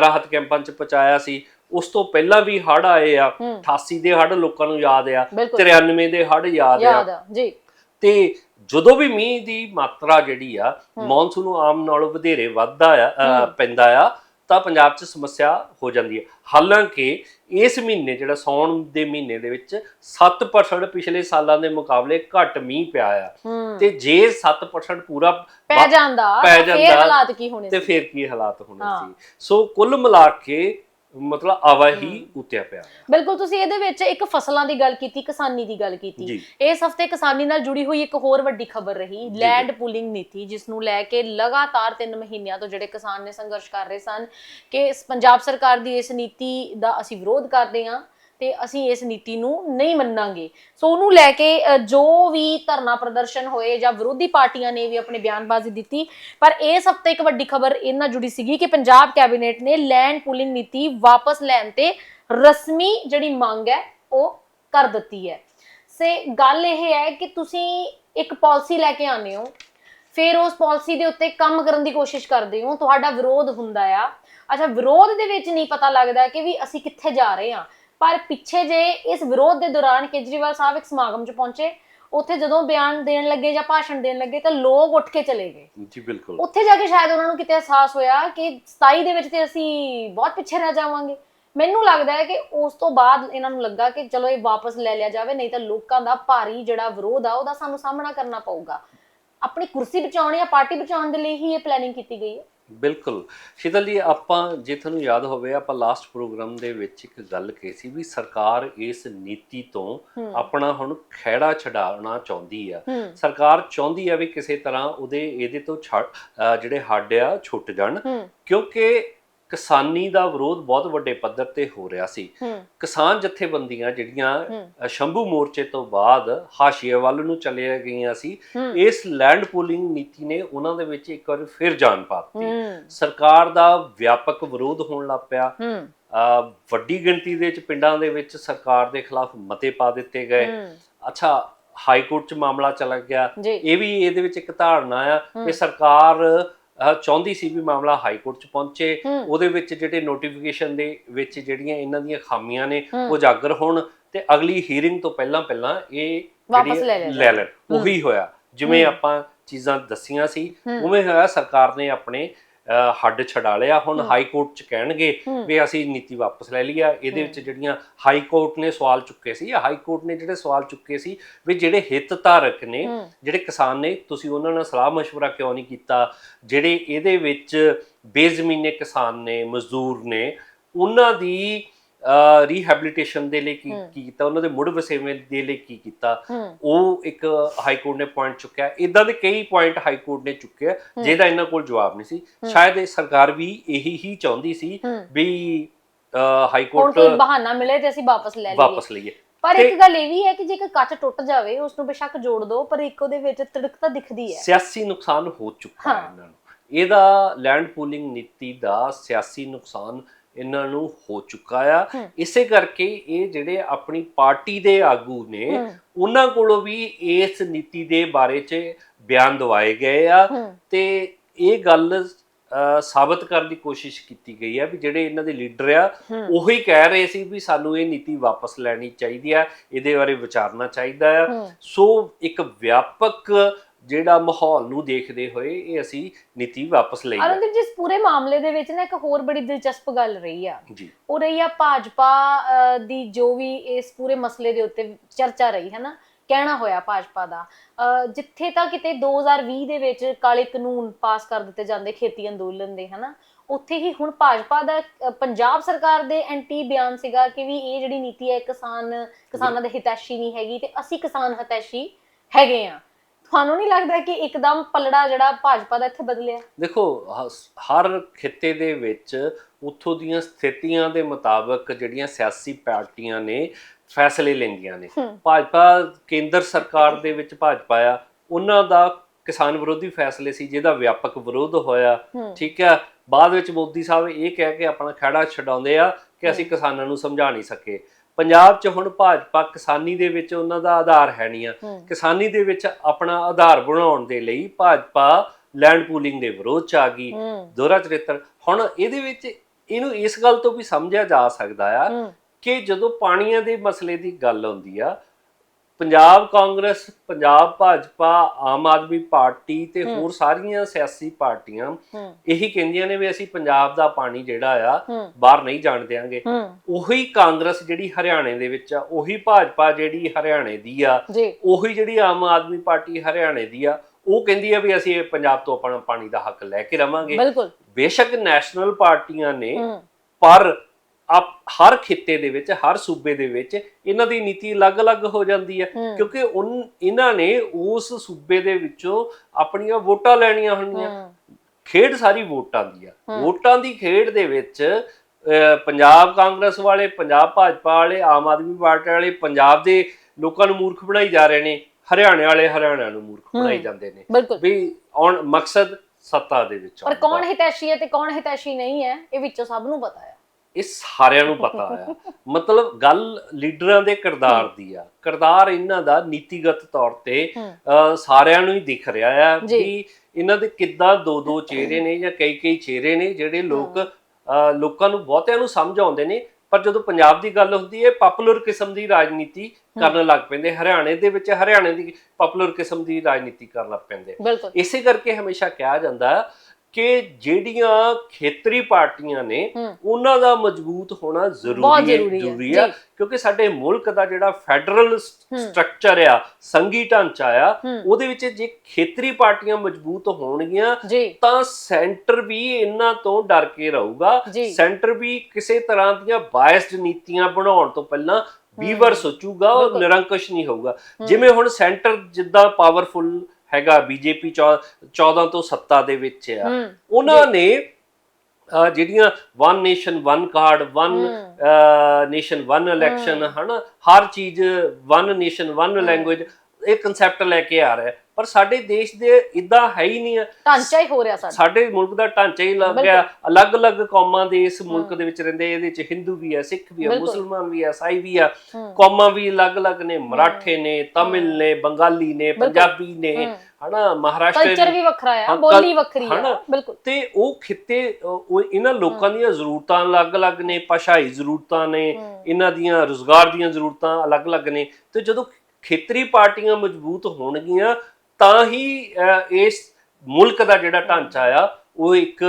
ਰਾਹਤ ਕੈਂਪਾਂ 'ਚ ਪਹੁੰਚਾਇਆ ਸੀ। ਉਸ ਤੋਂ ਪਹਿਲਾਂ ਵੀ ਹੜ੍ਹ ਆਏ ਆ ਹੂੰ। 88 ਦੇ ਹੜ੍ਹ ਲੋਕਾਂ ਨੂੰ ਯਾਦ ਆ ਬਿਲਕੁਲ। 93 ਦੇ ਹੜ੍ਹ ਯਾਦ ਆ। ਜੀ। ਤੇ ਜਦੋਂ ਵੀ ਮੀਂਹ ਦੀ ਮਾਤਰਾ ਜਿਹੜੀ ਆ ਮੌਨਸੂਨ ਆਮ ਨਾਲੋਂ ਵਧੇਰੇ ਵੱਧਦਾ ਆ ਪੈਂਦਾ ਆ। ਤਾਂ ਪੰਜਾਬ 'ਚ ਸਮੱਸਿਆ ਹੋ ਜਾਂਦੀ ਹੈ। ਹਾਲਾਂਕਿ ਇਸ ਮਹੀਨੇ ਜਿਹੜਾ ਸੌਣ ਦੇ ਮਹੀਨੇ ਦੇ ਵਿੱਚ 7% ਪਿਛਲੇ ਸਾਲਾਂ ਦੇ ਮੁਕਾਬਲੇ ਘੱਟ ਮੀਂਹ ਪਿਆ ਆ। ਤੇ ਜੇ 7% ਪੂਰਾ ਪੈ ਜਾਂਦਾ ਪੈ ਤਾਂ ਫੇਰ ਜਾਂਦਾ ਹਾਲਾਤ ਕੀ ਹੋਣੇ ਤੇ ਸੀ? ਫਿਰ ਕੀ ਹਾਲਾਤ ਹੋਣੇ। ਸੀ? ਸੋ ਕੁੱਲ ਮਿਲਾ ਕੇ ਮਤਲਬ ਆਵਾਹੀ ਉਤਿਆ ਪਿਆ। ਬਿਲਕੁਲ ਤੁਸੀਂ ਇਹਦੇ ਵਿੱਚ ਇੱਕ ਫਸਲਾਂ ਦੀ ਗੱਲ ਕੀਤੀ ਕਿਸਾਨੀ ਦੀ ਗੱਲ ਕੀਤੀ। ਇਸ ਹਫ਼ਤੇ ਕਿਸਾਨੀ ਨਾਲ ਜੁੜੀ ਹੋਈ ਇੱਕ ਹੋਰ ਵੱਡੀ ਖਬਰ ਰਹੀ ਲੈਂਡ ਪੂਲਿੰਗ ਨੀਤੀ ਜਿਸ ਨੂੰ ਲੈ ਕੇ ਲਗਾਤਾਰ 3 ਮਹੀਨਿਆਂ ਤੋਂ ਜਿਹੜੇ ਕਿਸਾਨ ਨੇ ਸੰਘਰਸ਼ ਕਰ ਰਹੇ ਸਨ ਕਿ ਪੰਜਾਬ ਸਰਕਾਰ ਦੀ ਇਸ ਨੀਤੀ ਦਾ ਅਸੀਂ ਵਿਰੋਧ ਕਰਦੇ ਹਾਂ। ਤੇ ਅਸੀਂ ਇਸ ਨੀਤੀ ਨੂੰ ਨਹੀਂ ਮੰਨਾਂਗੇ। ਸੋ ਉਹਨੂੰ ਲੈ ਕੇ ਜੋ ਵੀ ਧਰਨਾ ਪ੍ਰਦਰਸ਼ਨ ਹੋਏ ਜਾਂ ਵਿਰੋਧੀ ਪਾਰਟੀਆਂ ਨੇ ਵੀ ਆਪਣੀ ਬਿਆਨਬਾਜ਼ੀ ਦਿੱਤੀ, ਪਰ ਇਸ ਹਫ਼ਤੇ ਇੱਕ ਵੱਡੀ ਖਬਰ ਇਹਨਾਂ ਨਾਲ ਜੁੜੀ ਸੀਗੀ ਕਿ ਪੰਜਾਬ ਕੈਬਨਿਟ ਨੇ ਲੈਂਡ ਪੂਲਿੰਗ ਨੀਤੀ ਵਾਪਸ ਲੈਣ ਤੇ ਰਸਮੀ ਜਿਹੜੀ ਮੰਗ ਹੈ, ਉਹ ਕਰ ਦਿੱਤੀ ਹੈ। ਸੇ, ਗੱਲ ਇਹ ਹੈ ਕਿ ਤੁਸੀਂ ਇੱਕ ਪਾਲਿਸੀ ਲੈ ਕੇ ਆਉਂਦੇ ਹੋ, ਫਿਰ ਉਸ ਪਾਲਿਸੀ ਦੇ ਉੱਤੇ ਕੰਮ ਕਰਨ ਦੀ ਕੋਸ਼ਿਸ਼ ਕਰਦੇ ਹੋ, ਤੁਹਾਡਾ ਵਿਰੋਧ ਹੁੰਦਾ ਆ। ਅੱਛਾ, ਵਿਰੋਧ ਦੇ ਵਿੱਚ ਨਹੀਂ ਪਤਾ ਲੱਗਦਾ ਕਿ ਵੀ ਅਸੀਂ ਕਿੱਥੇ ਜਾ ਰਹੇ ਹਾਂ। ਪਰ ਪਿੱਛੇ ਜੇ ਇਸ ਵਿਰੋਧ ਦੇ ਦੌਰਾਨ ਕੇਜਰੀਵਾਲ ਸਾਹਿਬ ਇੱਕ ਸਮਾਗਮ 'ਚ ਪਹੁੰਚੇ ਉੱਥੇ ਜਦੋਂ ਬਿਆਨ ਦੇਣ ਲੱਗੇ ਜਾਂ ਭਾਸ਼ਣ ਦੇਣ ਲੱਗੇ ਤਾਂ ਲੋਕ ਉੱਠ ਕੇ ਚਲੇ ਗਏ। ਜੀ ਬਿਲਕੁਲ। ਉੱਥੇ ਜਾ ਕੇ ਸ਼ਾਇਦ ਉਹਨਾਂ ਨੂੰ ਕਿਤੇ ਅਹਿਸਾਸ ਹੋਇਆ ਕਿ 27 ਦੇ ਵਿੱਚ ਤੇ ਅਸੀਂ ਬਹੁਤ ਪਿੱਛੇ ਰਹਿ ਜਾਵਾਂਗੇ। ਮੈਨੂੰ ਲੱਗਦਾ ਹੈ ਕਿ ਉਸ ਤੋਂ ਬਾਅਦ ਇਹਨਾਂ ਨੂੰ ਲੱਗਾ ਕਿ ਚਲੋ ਇਹ ਵਾਪਸ ਲੈ ਲਿਆ ਜਾਵੇ ਨਹੀਂ ਤਾਂ ਲੋਕਾਂ ਦਾ ਭਾਰੀ ਜਿਹੜਾ ਵਿਰੋਧ ਆ ਉਹਦਾ ਸਾਨੂੰ ਸਾਹਮਣਾ ਕਰਨਾ ਪਊਗਾ। ਆਪਣੀ ਕੁਰਸੀ ਬਚਾਉਣ ਜਾਂ ਪਾਰਟੀ ਬਚਾਉਣ ਦੇ ਲਈ ਹੀ ਇਹ ਪਲੈਨਿੰਗ ਕੀਤੀ ਗਈ ਹੈ। ਬਿਲਕੁਲ। ਸ਼ੀਤਲ ਜੀ ਆਪਾਂ ਜੇ ਤੁਹਾਨੂੰ ਯਾਦ ਹੋਵੇ ਆਪਾਂ ਲਾਸਟ ਪ੍ਰੋਗਰਾਮ ਦੇ ਵਿੱਚ ਇੱਕ ਗੱਲ ਕਹੀ ਸੀ ਵੀ ਸਰਕਾਰ ਇਸ ਨੀਤੀ ਤੋਂ ਆਪਣਾ ਹੁਣ ਖਹਿੜਾ ਛਡਾਉਣਾ ਚਾਹੁੰਦੀ ਆ। ਸਰਕਾਰ ਚਾਹੁੰਦੀ ਆ ਵੀ ਕਿਸੇ ਤਰ੍ਹਾਂ ਉਹਦੇ ਇਹਦੇ ਤੋਂ ਜਿਹੜੇ ਹੱਡ ਆ ਛੁੱਟ ਜਾਣ। ਕਿਉਂਕਿ ਕਿਸਾਨੀ ਦਾ ਵਿਰੋਧ ਬਹੁਤ ਵੱਡੇ ਪੱਧਰ ਤੇ ਹੋ ਰਿਹਾ ਸੀ। ਕਿਸਾਨ ਜਥੇਬੰਦੀਆਂ ਜਿਹੜੀਆਂ ਸ਼ੰਭੂ ਮੋਰਚੇ ਤੋਂ ਬਾਅਦ ਹਾਸ਼ੀਏ ਵੱਲ ਨੂੰ ਚਲੇ ਗਈਆਂ ਸੀ ਇਸ ਲੈਂਡ ਪੂਲਿੰਗ ਨੀਤੀ ਨੇ ਉਹਨਾਂ ਦੇ ਵਿੱਚ ਇੱਕ ਵਾਰ ਫਿਰ ਜਾਨ ਪਾਤੀ ਸਰਕਾਰ ਦਾ ਵਿਆਪਕ ਵਿਰੋਧ ਹੋਣ ਲੱਗ ਪਿਆ। ਵੱਡੀ ਗਿਣਤੀ ਦੇ ਵਿੱਚ ਪਿੰਡਾਂ ਦੇ ਵਿੱਚ ਸਰਕਾਰ ਦੇ ਖਿਲਾਫ ਮਤੇ ਪਾ ਦਿੱਤੇ ਗਏ। ਅੱਛਾ ਹਾਈ ਕੋਰਟ 'ਚ ਮਾਮਲਾ ਚਲਾ ਗਿਆ। ਇਹ ਵੀ ਇਹਦੇ ਵਿੱਚ ਇੱਕ ਧਾਰਨਾ ਆ। ਕਿ ਸਰਕਾਰ ਚਾਹੁੰਦੀ ਸੀ ਵੀ ਮਾਮਲਾ ਹਾਈ ਕੋਰਟ 'ਚ ਪਹੁੰਚੇ ਉਹਦੇ ਵਿੱਚ ਜਿਹੜੇ ਨੋਟੀਫਿਕੇਸ਼ਨ ਦੇ ਵਿੱਚ ਜਿਹੜੀਆਂ ਇਹਨਾਂ ਦੀਆਂ ਖਾਮੀਆਂ ਨੇ। ਉਹ ਉਜਾਗਰ ਹੋਣ ਤੇ ਅਗਲੀ ਹੀਅਰਿੰਗ ਤੋਂ ਪਹਿਲਾਂ ਪਹਿਲਾਂ ਇਹ ਵਾਪਸ ਲੈ ਲੈਣ ਉਹੀ ਹੋਇਆ ਜਿਵੇਂ। ਆਪਾਂ ਚੀਜ਼ਾਂ ਦੱਸੀਆਂ ਸੀ। ਉਵੇਂ ਹੋਇਆ ਸਰਕਾਰ ਨੇ ਆਪਣੇ ਹੱਡ ਛਡਾ ਲਿਆ ਹੁਣ। ਹਾਈ ਕੋਰਟ 'ਚ ਕਹਿਣਗੇ ਵੀ ਅਸੀਂ ਨੀਤੀ ਵਾਪਸ ਲੈ ਲਈ ਆ ਇਹਦੇ। ਵਿੱਚ ਜਿਹੜੀਆਂ ਹਾਈ ਕੋਰਟ ਨੇ ਸਵਾਲ ਚੁੱਕੇ ਸੀ ਹਾਈ ਕੋਰਟ ਨੇ ਜਿਹੜੇ ਸਵਾਲ ਚੁੱਕੇ ਸੀ ਵੀ ਜਿਹੜੇ ਹਿੱਤ ਧਾਰਕ ਨੇ ਜਿਹੜੇ ਕਿਸਾਨ ਨੇ ਤੁਸੀਂ ਉਹਨਾਂ ਨਾਲ ਸਲਾਹ ਮਸ਼ਵਰਾ ਕਿਉਂ ਨਹੀਂ ਕੀਤਾ ਜਿਹੜੇ ਇਹਦੇ ਵਿੱਚ ਬੇਜ਼ਮੀਨੇ ਕਿਸਾਨ ਨੇ ਮਜ਼ਦੂਰ ਨੇ ਉਹਨਾਂ ਦੀ ਰੀਹੈਬਿਲਿਟੇਸ਼ਨ ਦੇ ਲਈ ਕੀ ਕੀਤਾ ਉਹਨਾਂ ਦੇ ਮੁੜ ਵਸੇਵੇਂ ਦੇ ਲਈ ਕੀ ਕੀਤਾ ਉਹ ਇੱਕ ਹਾਈ ਕੋਰਟ ਨੇ ਪੁਆਇੰਟ ਚੁੱਕਿਆ। ਇਦਾਂ ਦੇ ਕਈ ਪੁਆਇੰਟ ਹਾਈ ਕੋਰਟ ਨੇ ਚੁੱਕਿਆ। ਜਿਹਦਾ ਇਹਨਾਂ ਕੋਲ ਜਵਾਬ ਨਹੀਂ ਸੀ। ਸ਼ਾਇਦ ਇਹ ਸਰਕਾਰ ਵੀ ਇਹੀ ਹੀ ਚਾਹੁੰਦੀ ਸੀ ਵੀ ਹਾਈ ਕੋਰਟ ਕੋਈ ਬਹਾਨਾ ਮਿਲੇ ਤੇ ਅਸੀਂ ਵਾਪਸ ਲੈ ਲਈਏ। ਵਾਪਸ ਲਈਏ। ਪਰ ਇੱਕ ਗੱਲ ਇਹ ਵੀ ਹੈ ਕਿ ਜੇ ਇੱਕ ਕੱਚ ਟੁੱਟ ਜਾਵੇ ਉਸ ਨੂੰ ਬੇਸ਼ੱਕ ਜੋੜ ਦਿਓ ਪਰ ਇੱਕ ਉਹਦੇ ਵਿੱਚ ਤਿੜਕ ਤਾਂ ਦਿਖਦੀ ਹੈ। ਸਿਆਸੀ ਨੁਕਸਾਨ ਹੋ ਚੁੱਕਾ ਹਾਂ। ਇਹਨਾਂ ਨੂੰ। ਇਹਦਾ ਲੈਂਡ ਪੂਲਿੰਗ ਨੀਤੀ ਦਾ ਸਿਆਸੀ ਨੁਕਸਾਨ ਇਹਨਾਂ ਨੂੰ ਹੋ ਚੁੱਕਾ ਆ। ਇਸੇ ਕਰਕੇ ਇਹ ਜਿਹੜੇ ਆਪਣੀ ਪਾਰਟੀ ਦੇ ਆਗੂ ਨੇ ਉਹਨਾਂ ਕੋਲੋਂ ਵੀ ਇਸ ਨੀਤੀ ਦੇ ਬਾਰੇ 'ਚ ਬਿਆਨ ਦਵਾਏ ਗਏ ਆ। ਤੇ ਇਹ ਗੱਲ ਸਾਬਤ ਕਰਨ ਦੀ ਕੋਸ਼ਿਸ਼ ਕੀਤੀ ਗਈ ਹੈ ਵੀ ਜਿਹੜੇ ਇਹਨਾਂ ਦੇ ਲੀਡਰ ਆ ਉਹੀ ਕਹਿ ਰਹੇ ਸੀ ਵੀ ਸਾਨੂੰ ਇਹ ਨੀਤੀ ਵਾਪਸ ਲੈਣੀ ਚਾਹੀਦੀ ਆ ਇਹਦੇ ਬਾਰੇ ਵਿਚਾਰਨਾ ਚਾਹੀਦਾ ਆ। ਸੋ ਇੱਕ ਵਿਆਪਕ ਜਿਹੜਾ ਮਾਹੌਲ ਨੂੰ ਦੇਖਦੇ ਹੋਏ ਇਹ ਅਸੀਂ ਨੀਤੀ ਵਾਪਸ ਲਈ ਹੈ। ਜੀ ਇਸ ਪੂਰੇ ਮਾਮਲੇ ਦੇ ਵਿੱਚ ਨਾ ਇੱਕ ਹੋਰ ਬੜੀ ਦਿਲਚਸਪ ਗੱਲ ਰਹੀ ਆ। ਜੀ। ਉਹ ਰਹੀ ਆ ਭਾਜਪਾ ਦੀ ਜੋ ਵੀ ਇਸ ਪੂਰੇ ਮਸਲੇ ਦੇ ਉੱਤੇ ਚਰਚਾ ਰਹੀ ਹੈ ਨਾ ਕਹਿਣਾ ਹੋਇਆ ਭਾਜਪਾ ਦਾ। ਜਿੱਥੇ ਤਾਂ ਕਿਤੇ 2020 ਦੇ ਵਿੱਚ ਕਾਲੇ ਕਾਨੂੰਨ ਪਾਸ ਕਰ ਦਿੱਤੇ ਜਾਂਦੇ ਖੇਤੀ ਅੰਦੋਲਨ ਦੇ ਹਨਾ? ਉੱਥੇ ਹੀ ਹੁਣ ਭਾਜਪਾ ਦਾ ਪੰਜਾਬ ਸਰਕਾਰ ਦੇ ਐਂਟੀ ਬਿਆਨ ਸੀਗਾ ਕਿ ਵੀ ਇਹ ਜਿਹੜੀ ਨੀਤੀ ਹੈ ਕਿਸਾਨ ਕਿਸਾਨਾਂ ਦੇ ਹਿਤੈਸ਼ੀ ਨਹੀਂ ਹੈਗੀ ਤੇ ਅਸੀਂ ਕਿਸਾਨ ਹਿਤੈਸ਼ੀ ਹੈਗੇ ਆ। ਤੁਹਾਨੂੰ ਨਹੀਂ ਲੱਗਦਾ ਕਿ ਇੱਕਦਮ ਪਲੜਾ ਜਿਹੜਾ ਭਾਜਪਾ ਦਾ ਇੱਥੇ ਬਦਲਿਆ। ਦੇਖੋ ਹ- ਹਰ ਖਿੱਤੇ ਦੇ ਵਿੱਚ ਉੱਥੋਂ ਦੀਆਂ ਸਥਿਤੀਆਂ ਦੇ ਮੁਤਾਬਕ ਜਿਹੜੀਆਂ ਸਿਆਸੀ ਪਾਰਟੀਆਂ ਨੇ ਫੈਸਲੇ ਲੈਂਦੀਆਂ ਨੇ। ਹੂੰ। ਭਾਜਪਾ ਕੇਂਦਰ ਸਰਕਾਰ ਦੇ ਵਿੱਚ ਭਾਜਪਾ ਆ ਉਹਨਾਂ ਦਾ ਕਿਸਾਨ ਵਿਰੋਧੀ ਫੈਸਲੇ ਸੀ ਜਿਹਦਾ ਵਿਆਪਕ ਵਿਰੋਧ ਹੋਇਆ। ਹੂੰ। ਠੀਕ ਹੈ ਬਾਅਦ ਵਿੱਚ ਮੋਦੀ ਸਾਹਿਬ ਇਹ ਕਹਿ ਕੇ ਆਪਣਾ ਖਹਿੜਾ ਛਡਾਉਂਦੇ ਆ ਕਿ ਅਸੀਂ ਕਿਸਾਨਾਂ ਨੂੰ ਸਮਝਾ ਨਹੀਂ ਸਕੇ। ਪੰਜਾਬ 'ਚ ਹੁਣ ਭਾਜਪਾ ਕਿਸਾਨੀ ਦੇ ਵਿੱਚ ਉਹਨਾਂ ਦਾ ਆਧਾਰ ਹੈ ਨਹੀਂ ਆ। ਕਿਸਾਨੀ ਦੇ ਵਿੱਚ ਆਪਣਾ ਆਧਾਰ ਬਣਾਉਣ ਦੇ ਲਈ ਭਾਜਪਾ ਲੈਂਡ ਪੂਲਿੰਗ ਦੇ ਵਿਰੋਧ ਚ ਆ ਗਈ ਦੋਹਰਾ ਚਰਿੱਤਰ। ਹੁਣ ਇਹਦੇ ਵਿੱਚ ਇਹਨੂੰ ਇਸ ਗੱਲ ਤੋਂ ਵੀ ਸਮਝਿਆ ਜਾ ਸਕਦਾ ਆ ਕਿ ਜਦੋਂ ਪਾਣੀਆਂ ਦੇ ਮਸਲੇ ਦੀ ਗੱਲ ਆਉਂਦੀ ਆ ਪੰਜਾਬ ਕਾਂਗਰਸ ਪੰਜਾਬ ਭਾਜਪਾ ਆਮ ਆਦਮੀ ਪਾਰਟੀ ਤੇ। ਹੋਰ ਸਾਰੀਆਂ ਸਿਆਸੀ ਪਾਰਟੀਆਂ ਇਹੀ ਕਹਿੰਦੀਆਂ ਨੇ ਵੀ ਅਸੀਂ ਪੰਜਾਬ ਦਾ ਪਾਣੀ ਜਿਹੜਾ ਆ ਬਾਹਰ ਨਹੀਂ ਜਾਣ ਦਿਆਂਗੇ। ਹੂੰ। ਉਹੀ ਕਾਂਗਰਸ ਜਿਹੜੀ ਹਰਿਆਣੇ ਦੇ ਵਿੱਚ ਆ ਉਹੀ ਭਾਜਪਾ ਜਿਹੜੀ ਹਰਿਆਣੇ ਦੀ ਆ ਉਹੀ ਜਿਹੜੀ ਆਮ ਆਦਮੀ ਪਾਰਟੀ ਹਰਿਆਣੇ ਦੀ ਆ ਉਹ ਕਹਿੰਦੀ ਆ ਵੀ ਅਸੀਂ ਪੰਜਾਬ ਤੋਂ ਆਪਣਾ ਪਾਣੀ ਦਾ ਹੱਕ ਲੈ ਕੇ ਰਵਾਂਗੇ। ਬਿਲਕੁਲ। ਬੇਸ਼ੱਕ ਨੈਸ਼ਨਲ ਪਾਰਟੀਆਂ ਨੇ ਪਰ ਹਰ ਖਿੱਤੇ ਦੇ ਵਿੱਚ ਹਰ ਸੂਬੇ ਦੇ ਵਿੱਚ ਇਹਨਾਂ ਦੀ ਨੀਤੀ ਅਲੱਗ-ਅਲੱਗ ਹੋ ਜਾਂਦੀ ਹੈ। ਕਿਉਂਕਿ ਇਹਨਾਂ ਨੇ ਉਸ ਸੂਬੇ ਦੇ ਵਿੱਚੋਂ ਆਪਣੀਆਂ ਵੋਟਾਂ ਲੈਣੀਆਂ ਹੋਣਗੀਆਂ ਹੂੰ। ਖੇਡ ਸਾਰੀ ਵੋਟਾਂ ਦੀ ਆ। ਵੋਟਾਂ ਦੀ ਖੇਡ ਦੇ ਵਿੱਚ ਪੰਜਾਬ ਕਾਂਗਰਸ ਵਾਲੇ ਪੰਜਾਬ ਭਾਜਪਾ ਵਾਲੇ ਆਮ ਆਦਮੀ ਪਾਰਟੀ ਵਾਲੇ ਪੰਜਾਬ ਦੇ ਲੋਕਾਂ ਨੂੰ ਮੂਰਖ ਬਣਾਈ ਜਾ ਰਹੇ ਨੇ। ਹਰਿਆਣੇ ਵਾਲੇ ਹਰਿਆਣਾ ਨੂੰ ਮੂਰਖ ਬਣਾਈ। ਜਾਂਦੇ ਨੇ। ਵੀ ਮਕਸਦ ਸੱਤਾ ਦੇ ਵਿੱਚ ਪਰ। ਕੌਣ ਹਿਤੈਸ਼ੀ ਹੈ ਤੇ ਕੌਣ ਹਿਤੈਸ਼ੀ ਨਹੀਂ ਹੈ ਇਹ ਵਿੱਚੋਂ ਸਭ ਨੂੰ ਪਤਾ ਹੈ। ਇਹ ਸਾਰਿਆਂ ਨੂੰ ਪਤਾ ਆ। ਮਤਲਬ ਗੱਲ ਲੀਡਰਾਂ ਦੇ ਕਿਰਦਾਰ ਦੀ ਆ। ਕਿਰਦਾਰ ਇਹਨਾਂ ਦਾ ਨੀਤੀਗਤ ਤੌਰ ਤੇ ਸਾਰਿਆਂ ਨੂੰ ਹੀ ਦਿਖ ਰਿਹਾ ਆ। ਕਿ ਇਹਨਾਂ ਦੇ ਕਿੱਦਾਂ ਦੋ ਦੋ ਚਿਹਰੇ ਨੇ ਜਾਂ ਕਈ ਕਈ ਚਿਹਰੇ ਨੇ ਜਿਹੜੇ ਲੋਕ ਲੋਕਾਂ ਨੂੰ ਬਹੁਤਿਆਂ ਨੂੰ ਸਮਝ ਆਉਂਦੇ ਨੇ ਪਰ ਜਦੋਂ ਪੰਜਾਬ ਦੀ ਗੱਲ ਹੁੰਦੀ ਹੈ ਪਪੂਲਰ ਕਿਸਮ ਦੀ ਰਾਜਨੀਤੀ ਕਰਨ ਲੱਗ ਪੈਂਦੇ। ਹਰਿਆਣੇ ਦੇ ਵਿੱਚ ਹਰਿਆਣੇ ਦੀ ਪਪੂਲਰ ਕਿਸਮ ਦੀ ਰਾਜਨੀਤੀ ਕਰਨ ਲੱਗ ਪੈਂਦੇ। ਇਸੇ ਕਰਕੇ ਹਮੇਸ਼ਾ ਕਿਹਾ ਜਾਂਦਾ ਹੈ ਕਿ ਜਿਹੜੀਆਂ ਖੇਤਰੀ ਪਾਰਟੀਆਂ ਨੇ ਉਹਨਾਂ ਦਾ ਮਜ਼ਬੂਤ ਹੋਣਾ ਜ਼ਰੂਰੀ ਹੈ ਜ਼ਰੂਰੀ। ਕਿਉਂਕਿ ਸਾਡੇ ਮੁਲਕ ਦਾ ਜਿਹੜਾ ਫੈਡਰਲ। ਸਟਰਕਚਰ ਆ ਸੰਘੀ ਢਾਂਚਾ ਆ ਉਹਦੇ ਵਿੱਚ ਜੇ ਖੇਤਰੀ ਪਾਰਟੀਆਂ ਮਜ਼ਬੂਤ ਹੋਣਗੀਆਂ ਤਾਂ ਸੈਂਟਰ ਵੀ ਇਹਨਾਂ ਤੋਂ ਡਰ ਕੇ ਰਹੂਗਾ। ਸੈਂਟਰ ਵੀ ਕਿਸੇ ਤਰ੍ਹਾਂ ਦੀਆਂ ਬਾਇਸਡ ਨੀਤੀਆਂ ਬਣਾਉਣ ਤੋਂ ਪਹਿਲਾਂ 20 ਵਾਰ ਸੋਚੂਗਾ ਉਹ ਬਿਲਕੁਲ। ਨਿਰੰਕਸ਼ ਨਹੀਂ ਹੋਊਗਾ ਜਿਵੇਂ ਹੁਣ ਸੈਂਟਰ ਜਿੱਦਾਂ ਪਾਵਰਫੁਲ ਹੈਗਾ ਬੀਜੇਪੀ 14 ਤੋਂ ਸੱਤਾ ਦੇ ਵਿੱਚ ਆ। ਉਹਨਾਂ ਨੇ ਜਿਹੜੀਆਂ one nation one card one nation one election ਹਨਾ ਹਰ ਚੀਜ਼ ਵਨ ਨੇਸ਼ਨ ਵਨ ਲੈਂਗੁਏਜ ਇਹ ਕਨਸੈਪਟ ਲੈ ਕੇ ਆ ਰਿਹਾ ਹੈ। ਪਰ ਸਾਡੇ ਦੇਸ਼ ਦੇ ਇਦਾਂ ਹੈ ਹੀ ਨਹੀਂ ਆ ਢਾਂਚਾ ਹੀ ਹੋ ਰਿਹਾ ਸਾਡਾ। ਸਾਡੇ ਮੁਲਕ ਦਾ ਢਾਂਚਾ ਹੀ ਲੱਗ ਗਿਆ। ਅਲੱਗ-ਅਲੱਗ ਕੌਮਾਂ ਦੇ ਇਸ ਮੁਲਕ ਦੇ ਵਿੱਚ ਰਹਿੰਦੇ ਇਹਦੇ ਚ ਹਿੰਦੂ ਵੀ ਹੈ ਸਿੱਖ ਵੀ ਹੈ ਬਿਲਕੁਲ। ਮੁਸਲਮਾਨ ਵੀ ਹੈ ਈਸਾਈ ਵੀ ਹੈ। ਹੂੰ। ਕੌਮਾਂ ਵੀ ਅਲੱਗ-ਅਲੱਗ ਨੇ ਮਰਾਠੇ ਨੇ ਤਮਿਲ ਨੇ ਬੰਗਾਲੀ ਨੇ ਪੰਜਾਬੀ ਨੇ ਹੂੰ। ਹਨਾ ਮਹਾਰਾਸ਼ਟਰ ਕਲਚਰ ਵੀ ਵੱਖਰਾ ਹੈ ਹਾਂ, ਬੋਲੀ ਵੱਖਰੀ ਹਨਾ? ਬਿਲਕੁਲ। ਤੇ ਉਹ ਖਿੱਤੇ ਉਹ ਉਹ ਇਹਨਾਂ ਲੋਕਾਂ ਦੀਆਂ ਜ਼ਰੂਰਤਾਂ ਅਲੱਗ-ਅਲੱਗ ਨੇ ਭਾਸ਼ਾਈ ਜ਼ਰੂਰਤਾਂ ਨੇ ਹੂੰ। ਇਹਨਾਂ ਦੀਆਂ ਰੋਜ਼ਗਾਰ ਦੀਆਂ ਜ਼ਰੂਰਤਾਂ ਅਲੱਗ-ਅਲੱਗ ਨੇ। ਤੇ ਜਦੋਂ ਖੇਤਰੀ ਪਾਰਟੀਆਂ ਮਜ਼ਬੂਤ ਹੋਣਗੀਆਂ ਤਾਂ ਹੀ ਅਹ, ਇਸ ਮੁਲਕ ਦਾ ਜਿਹੜਾ ਢਾਂਚਾ ਆ ਉਹ ਇੱਕ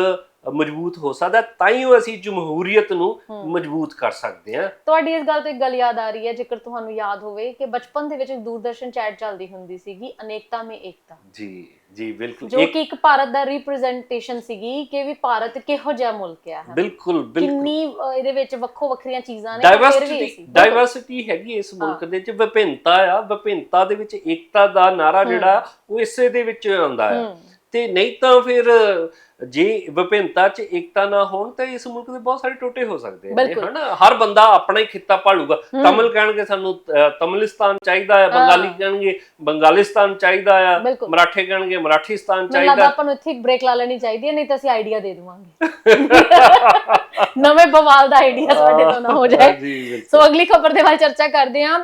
ਮਜ਼ਬੂਤ ਹੋ ਸਕਦਾ ਤਾਂ ਹੀ ਉਹ ਅਸੀਂ ਜਮਹੂਰੀਅਤ ਨੂੰ। ਮਜ਼ਬੂਤ ਕਰ ਸਕਦੇ ਹਾਂ। ਤੁਹਾਡੀ ਇਸ ਗੱਲ ਤੋਂ ਇੱਕ ਗੱਲ ਯਾਦ ਆ ਰਹੀ ਹੈ ਜੇਕਰ ਤੁਹਾਨੂੰ ਯਾਦ ਹੋਵੇ ਕਿ ਬਚਪਨ ਦੇ ਵਿੱਚ ਇੱਕ ਦੂਰਦਰਸ਼ਨ ਚੈਟ ਚੱਲਦੀ ਹੁੰਦੀ ਸੀਗੀ ਅਨੇਕਤਾ ਮੇ ਏਕਤਾ। ਜੀ ਜੀ ਬਿਲਕੁਲ। ਜੋ ਕਿ ਇੱਕ ਭਾਰਤ ਦਾ ਰਿਪਰੈਜ਼ੈਂਟੇਸ਼ਨ ਸੀਗੀ ਕਿ ਵੀ ਭਾਰਤ ਕਿਹੋ ਜਿਹਾ ਮੁਲਕ ਹੈ ਬਿਲਕੁਲ ਬਿਲਕੁਲ। ਕਿੰਨੀ ਇਹਦੇ ਵਿੱਚ ਵੱਖੋ ਵੱਖਰੀਆਂ ਚੀਜ਼ਾਂ ਨੇ ਡਾਈਵਰਸਿਟੀ ਡਾਈਵਰਸਿਟੀ ਹੈਗੀ ਇਸ ਮੁਲਕ ਦੇ ਵਿੱਚ ਵਿਭਿੰਨਤਾ ਆ ਵਿਭਿੰਨਤਾ ਦੇ ਵਿੱਚ ਏਕਤਾ ਦਾ ਨਾਰਾ ਜਿਹੜਾ ਉਹ ਇਸੇ ਦੇ ਵਿੱਚ ਆਉਂਦਾ ਹੂੰ। ਤੇ ਨਹੀਂ ਤਾਂ ਫਿਰ ਜੇ ਵਿਭਿੰਨਤਾ 'ਚ ਏਕਤਾ ਨਾ ਹੋਣ ਤਾਂ ਇਸ ਮੁਲਕ ਦੇ ਬਹੁਤ ਸਾਰੇ ਟੋਟੇ ਹੋ ਸਕਦੇ ਨੇ। ਹਨਾ ਹਰ ਬੰਦਾ ਆਪਣਾ ਹੀ ਖਿੱਤਾ ਭਾਲੂਗਾ। ਤਮਿਲ ਕਹਿਣਗੇ ਸਾਨੂੰ ਤਮਿਲਸਤਾਨ ਚਾਹੀਦਾ ਹੈ ਬੰਗਾਲੀ ਕਹਿਣਗੇ ਬੰਗਾਲਿਸਤਾਨ ਚਾਹੀਦਾ ਆ। ਮਰਾਠੇ ਕਹਿਣਗੇ ਮਰਾਠੀਸਤਾਨ ਮੈਨੂੰ ਚਾਹੀਦਾ। ਆਪਾਂ ਨੂੰ ਇੱਥੇ ਬ੍ਰੇਕ ਲਾ ਲੈਣੀ ਚਾਹੀਦੀ ਹੈ ਨਹੀਂ ਤਾਂ ਅਸੀਂ ਆਈਡੀਆ ਦੇ ਦੇਵਾਂਗੇ। <laughs> ਨਵੇਂ ਬਵਾਲ ਦਾ ਆਈਡੀਆ ਸਾਡੇ ਤੋਂ ਨਾ ਹੋ ਜਾਏ। ਸੋ ਅਗਲੀ ਖਬਰ ਦੇ ਵੱਲ ਚਰਚਾ ਕਰਦੇ ਹਾਂ।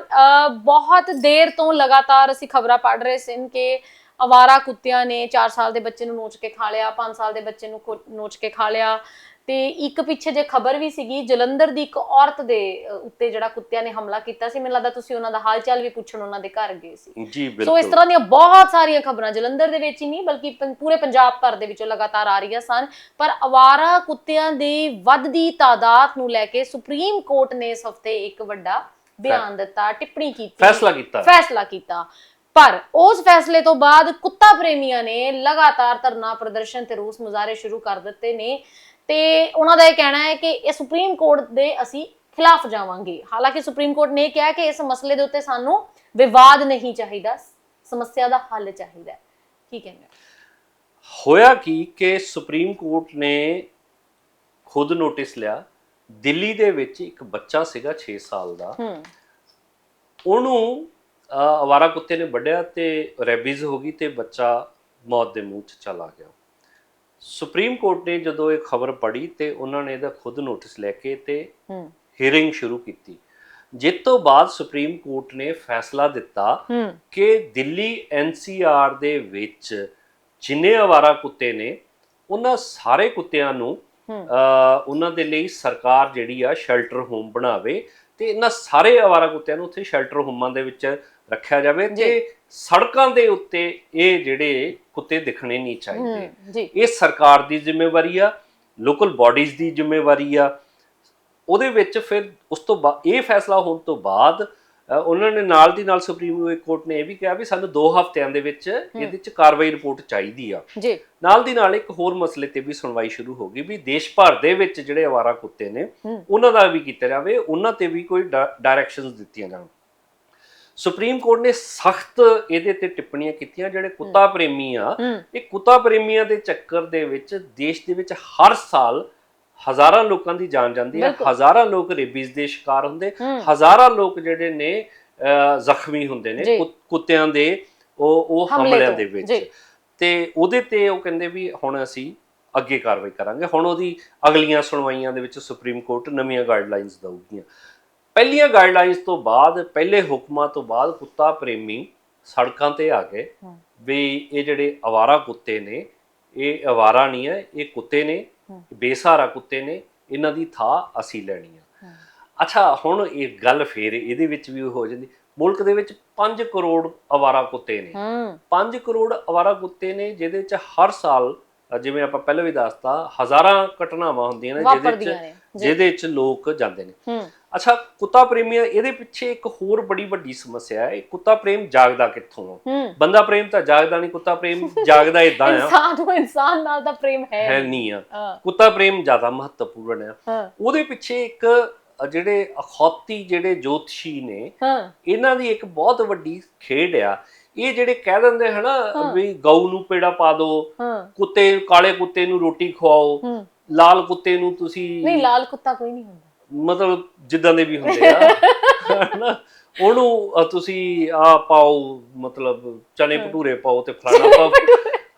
ਬਹੁਤ ਦੇਰ ਤੋਂ ਲਗਾਤਾਰ ਅਸੀਂ ਖਬਰਾਂ ਪੜ੍ਹ ਰਹੇ ਸਨ ਕਿ ਅਵਾਰਾ ਕੁੱਤਿਆਂ ਨੇ 4 ਸਾਲ ਦੇ ਬੱਚੇ ਨੂੰ ਨੋਚ ਕੇ ਖਾ ਲਿਆ 5 ਸਾਲ ਦੇ ਬੱਚੇ ਨੂੰ ਨੋਚ ਕੇ ਖਾ ਲਿਆ। ਤੇ ਇੱਕ ਪਿੱਛੇ ਜੇ ਖਬਰ ਵੀ ਸੀਗੀ ਜਲੰਧਰ ਦੀ ਇੱਕ ਔਰਤ ਦੇ ਉੱਤੇ ਜਿਹੜਾ ਕੁੱਤਿਆਂ ਨੇ ਹਮਲਾ ਕੀਤਾ ਸੀ ਮੈਨੂੰ ਲੱਗਦਾ ਤੁਸੀਂ ਉਹਨਾਂ ਦਾ ਹਾਲ ਚਾਲ ਵੀ ਪੁੱਛਣ ਉਹਨਾਂ ਦੇ ਘਰ ਗਏ ਸੀ। ਜੀ ਸੋ ਇਸ ਤਰ੍ਹਾਂ ਦੀਆਂ ਬਹੁਤ ਸਾਰੀਆਂ ਖਬਰਾਂ ਜਲੰਧਰ ਦੇ ਵਿੱਚ ਹੀ ਨਹੀਂ ਬਲਕਿ ਪੂਰੇ ਪੰਜਾਬ ਭਰ ਦੇ ਵਿੱਚੋਂ ਲਗਾਤਾਰ ਆ ਰਹੀਆਂ ਸਨ। ਪਰ ਅਵਾਰਾ ਕੁੱਤਿਆਂ ਦੀ ਵੱਧਦੀ ਤਾਦਾਦ ਨੂੰ ਲੈ ਕੇ ਸੁਪਰੀਮ ਕੋਰਟ ਨੇ ਇਸ ਹਫ਼ਤੇ ਇੱਕ ਵੱਡਾ ਬਿਆਨ ਦਿੱਤਾ ਟਿੱਪਣੀ ਕੀਤੀ। ਫੈਸਲਾ ਕੀਤਾ। ਫੈਸਲਾ ਕੀਤਾ। ਪਰ ਉਸ ਫੈਸਲੇ ਤੋਂ ਬਾਅਦ ਕੁੱਤਾ ਪ੍ਰੇਮੀਆਂ ਨੇ ਲਗਾਤਾਰ ਧਰਨਾ ਪ੍ਰਦਰਸ਼ਨ ਤੇ ਰੋਸ ਮੁਜ਼ਾਹਰੇ ਸ਼ੁਰੂ ਕਰ ਦਿੱਤੇ ਨੇ। ਤੇ ਉਹਨਾਂ ਦਾ ਇਹ ਕਹਿਣਾ ਹੈ ਕਿ ਇਹ ਸੁਪਰੀਮ ਕੋਰਟ ਦੇ ਅਸੀਂ ਖਿਲਾਫ ਜਾਵਾਂਗੇ। ਹਾਲਾਂਕਿ ਸੁਪਰੀਮ ਕੋਰਟ ਨੇ ਕਿਹਾ ਕਿ ਇਸ ਮਸਲੇ ਦੇ ਉੱਤੇ ਸਾਨੂੰ ਵਿਵਾਦ ਨਹੀਂ ਚਾਹੀਦਾ ਸਮੱਸਿਆ ਦਾ ਹੱਲ ਚਾਹੀਦਾ ਹੈ। ਕੀ ਕਹਿੰਦੇ? ਹੋਇਆ ਕੀ ਕਿ ਸੁਪਰੀਮ ਕੋਰਟ ਨੇ ਖੁਦ ਨੋਟਿਸ ਲਿਆ ਦਿੱਲੀ ਦੇ ਵਿੱਚ ਇੱਕ ਬੱਚਾ ਸੀਗਾ 6 ਸਾਲ ਦਾ। ਹੂੰ। ਉਹਨੂੰ ਅਵਾਰਾ ਕੁੱਤੇ ਨੇ ਵੱਢਿਆ ਤੇ ਰੈਬੀਜ਼ ਹੋ ਗਈ ਤੇ ਬੱਚਾ ਮੌਤ ਦੇ ਮੂੰਹ 'ਚ ਚਲਾ ਗਿਆ। ਸੁਪਰੀਮ ਕੋਰਟ ਨੇ ਜਦੋਂ ਇਹ ਖਬਰ ਪੜ੍ਹੀ ਤੇ ਉਹਨਾਂ ਨੇ ਇਹਦਾ ਖੁਦ ਨੋਟਿਸ ਲੈ ਕੇ ਤੇ ਹੀਅਰਿੰਗ ਸ਼ੁਰੂ ਕੀਤੀ। ਜਿਸ ਤੋਂ ਬਾਅਦ ਸੁਪਰੀਮ ਕੋਰਟ ਨੇ ਫੈਸਲਾ ਦਿੱਤਾ ਕਿ ਦਿੱਲੀ ਐਨਸੀਆਰ ਦੇ ਵਿੱਚ ਜਿੰਨੇ ਆਵਾਰਾ ਕੁੱਤੇ ਨੇ ਉਹਨਾਂ ਸਾਰੇ ਕੁੱਤਿਆਂ ਨੂੰ ਉਹਨਾਂ ਦੇ ਲਈ ਸਰਕਾਰ ਜਿਹੜੀ ਆ ਸ਼ੈਲਟਰ ਹੋਮ ਬਣਾਵੇ ਤੇ ਇਹਨਾਂ ਸਾਰੇ ਆਵਾਰਾ ਕੁੱਤਿਆਂ ਨੂੰ ਉੱਥੇ ਸ਼ੈਲਟਰ ਹੋਮਾਂ ਦੇ ਵਿੱਚ ਰੱਖਿਆ ਜਾਵੇ। ਤੇ ਸੜਕਾਂ ਦੇ ਉੱਤੇ ਇਹ ਜਿਹੜੇ ਕੁੱਤੇ ਦਿਖਣੇ ਨਹੀਂ ਚਾਹੀਦੇ। ਇਹ ਸਰਕਾਰ ਦੀ ਜ਼ਿੰਮੇਵਾਰੀ ਆ ਲੋਕਲ ਬਾਡੀਜ਼ ਦੀ ਜ਼ਿੰਮੇਵਾਰੀ ਆ। ਉਹਦੇ ਵਿੱਚ ਫਿਰ ਉਸ ਤੋਂ ਬਾਅਦ ਇਹ ਫੈਸਲਾ ਹੋਣ ਤੋਂ ਬਾਅਦ ਉਹਨਾਂ ਨੇ ਨਾਲ ਦੀ ਨਾਲ ਸੁਪਰੀਮ ਕੋਰਟ ਨੇ ਇਹ ਵੀ ਕਿਹਾ ਵੀ ਸਾਨੂੰ 2 ਹਫ਼ਤਿਆਂ ਦੇ ਵਿੱਚ ਇਹਦੇ ਵਿੱਚ ਕਾਰਵਾਈ ਰਿਪੋਰਟ ਚਾਹੀਦੀ ਆ। ਜੀ। ਨਾਲ ਦੀ ਨਾਲ ਇੱਕ ਹੋਰ ਮਸਲੇ ਤੇ ਵੀ ਸੁਣਵਾਈ ਸ਼ੁਰੂ ਹੋ ਗਈ ਵੀ ਦੇਸ਼ ਭਰ ਦੇ ਵਿੱਚ ਜਿਹੜੇ ਆਵਾਰਾ ਕੁੱਤੇ ਨੇ। ਉਹਨਾਂ ਦਾ ਵੀ ਕੀਤਾ ਜਾਵੇ ਉਹਨਾਂ ਤੇ ਵੀ ਕੋਈ ਡਾਇਰੈਕਸ਼ਨਸ ਦਿੱਤੀਆਂ ਜਾਣ। ਸੁਪਰੀਮ ਕੋਰਟ ਨੇ ਸਖਤ ਇਹਦੇ ਤੇ ਟਿੱਪਣੀਆਂ ਕੀਤੀਆਂ ਜਿਹੜੇ ਕੁੱਤਾ ਪ੍ਰੇਮੀ ਆ ਇਹ ਕੁੱਤਾ ਪ੍ਰੇਮੀਆਂ ਦੇ ਚੱਕਰ ਦੇ ਵਿੱਚ ਦੇਸ਼ ਦੇ ਵਿੱਚ ਹਰ ਸਾਲ ਹਜ਼ਾਰਾਂ ਲੋਕਾਂ ਦੀ ਜਾਨ ਜਾਂਦੀ ਹੈ। ਹਜ਼ਾਰਾਂ ਲੋਕ ਰੇਬੀਜ਼ ਦੇ ਸ਼ਿਕਾਰ ਹੁੰਦੇ ਹਜ਼ਾਰਾਂ ਲੋਕ ਜਿਹੜੇ ਨੇ ਜ਼ਖਮੀ ਹੁੰਦੇ ਨੇ ਕੁੱਤਿਆਂ ਦੇ ਉਹ ਉਹ ਹਮਲੇ ਹਮਲਿਆਂ ਦੇ ਵਿੱਚ। ਤੇ ਉਹਦੇ ਤੇ ਉਹ ਕਹਿੰਦੇ ਵੀ ਹੁਣ ਅਸੀਂ ਅੱਗੇ ਕਾਰਵਾਈ ਕਰਾਂਗੇ ਹੁਣ ਉਹਦੀ ਅਗਲੀਆਂ ਸੁਣਵਾਈਆਂ ਦੇ ਵਿੱਚ ਸੁਪਰੀਮ ਕੋਰਟ ਨਵੀਆਂ ਗਾਈਡਲਾਈਨਸ ਦਊਗੀਆਂ। ਪਹਿਲੀਆਂ ਗਾਈਡਲਾਈਨਸ ਤੋਂ ਬਾਅਦ ਪਹਿਲੇ ਹੁਕਮਾਂ ਤੋਂ ਬਾਅਦ ਕੁੱਤਾ ਪ੍ਰੇਮੀ ਸੜਕਾਂ ਤੇ ਆ ਗਏ। ਵੀ ਇਹ ਜਿਹੜੇ ਅਵਾਰਾ ਕੁੱਤੇ ਨੇ ਇਹ ਅਵਾਰਾ ਨਹੀਂ ਹੈ ਇਹ ਕੁੱਤੇ ਨੇ। ਬੇਸਹਾਰਾ ਕੁੱਤੇ ਨੇ ਇਹਨਾਂ ਦੀ ਥਾਂ ਅਸੀਂ ਲੈਣੀ ਆ। ਅੱਛਾ ਹੁਣ ਇਹ ਗੱਲ ਫੇਰ ਇਹਦੇ ਵਿੱਚ ਵੀ ਹੋ ਜਾਂਦੀ ਮੁਲਕ ਦੇ ਵਿੱਚ 5 ਕਰੋੜ ਅਵਾਰਾ ਕੁੱਤੇ ਨੇ ਹੂੰ 5 ਕਰੋੜ ਅਵਾਰਾ ਕੁੱਤੇ ਨੇ ਜਿਹਦੇ ਵਿੱਚ ਹਰ ਸਾਲ ਜਿਵੇਂ ਆਪਾਂ ਪਹਿਲਾਂ ਵੀ ਦੱਸਤਾ ਹਜ਼ਾਰਾਂ ਘਟਨਾਵਾਂ ਹੁੰਦੀਆਂ ਨੇ ਜਿਹਦੇ ਵਿੱਚ ਜਿਹਦੇ ਵਿੱਚ ਲੋਕ ਜਾਂਦੇ ਨੇ। ਅੱਛਾ ਕੁੱਤਾ ਪ੍ਰੇਮੀਆਂ ਇਹਦੇ ਪਿੱਛੇ ਇੱਕ ਹੋਰ ਬੜੀ ਵੱਡੀ ਸਮੱਸਿਆ ਹੈ ਕੁੱਤਾ ਪ੍ਰੇਮ ਜਾਗਦਾ ਕਿੱਥੋਂ ਬੰਦਾ ਪ੍ਰੇਮ ਤਾਂ ਜਾਗਦਾ ਨਹੀਂ ਕੁੱਤਾ ਪ੍ਰੇਮ ਜਾਗਦਾ ਇਦਾਂ ਆ। ਇਨਸਾਨ ਨੂੰ ਇਨਸਾਨ ਨਾਲ ਦਾ ਪ੍ਰੇਮ ਹੈ ਹੈ ਨਹੀਂ। ਆ। ਕੁੱਤਾ ਪ੍ਰੇਮ ਜ਼ਿਆਦਾ ਮਹੱਤਵਪੂਰਨ ਆ। ਹਾਂ। ਉਹਦੇ ਪਿੱਛੇ ਇੱਕ ਜਿਹੜੇ ਅਖੌਤੀ ਜਿਹੜੇ ਜੋਤਸ਼ੀ ਨੇ ਇਹਨਾਂ ਦੀ ਇੱਕ ਬਹੁਤ ਵੱਡੀ ਖੇਡ ਆ। ਇਹ ਜਿਹੜੇ ਕਹਿ ਦਿੰਦੇ ਹਨਾ। ਵੀ ਗਊ ਨੂੰ ਪੇੜਾ ਪਾ ਦਿਓ ਹਾਂ। ਕੁੱਤੇ ਕਾਲੇ ਕੁੱਤੇ ਨੂੰ ਰੋਟੀ ਖਵਾਓ। ਲਾਲ ਕੁੱਤੇ ਨੂੰ ਤੁਸੀਂ ਨਹੀਂ ਲਾਲ ਕੁੱਤਾ ਕੋਈ ਨਹੀਂ ਹੁੰਦਾ। ਮਤਲਬ ਜਿੱਦਾਂ ਦੇ ਵੀ ਹੁੰਦੇ ਆ। ਹਨਾ? ਉਹਨੂੰ ਅ, ਤੁਸੀਂ ਆ ਪਾਓ ਮਤਲਬ ਚਨੇ। ਭਟੂਰੇ ਪਾਓ ਤੇ ਫਲਾਣਾ ਪਾਓ।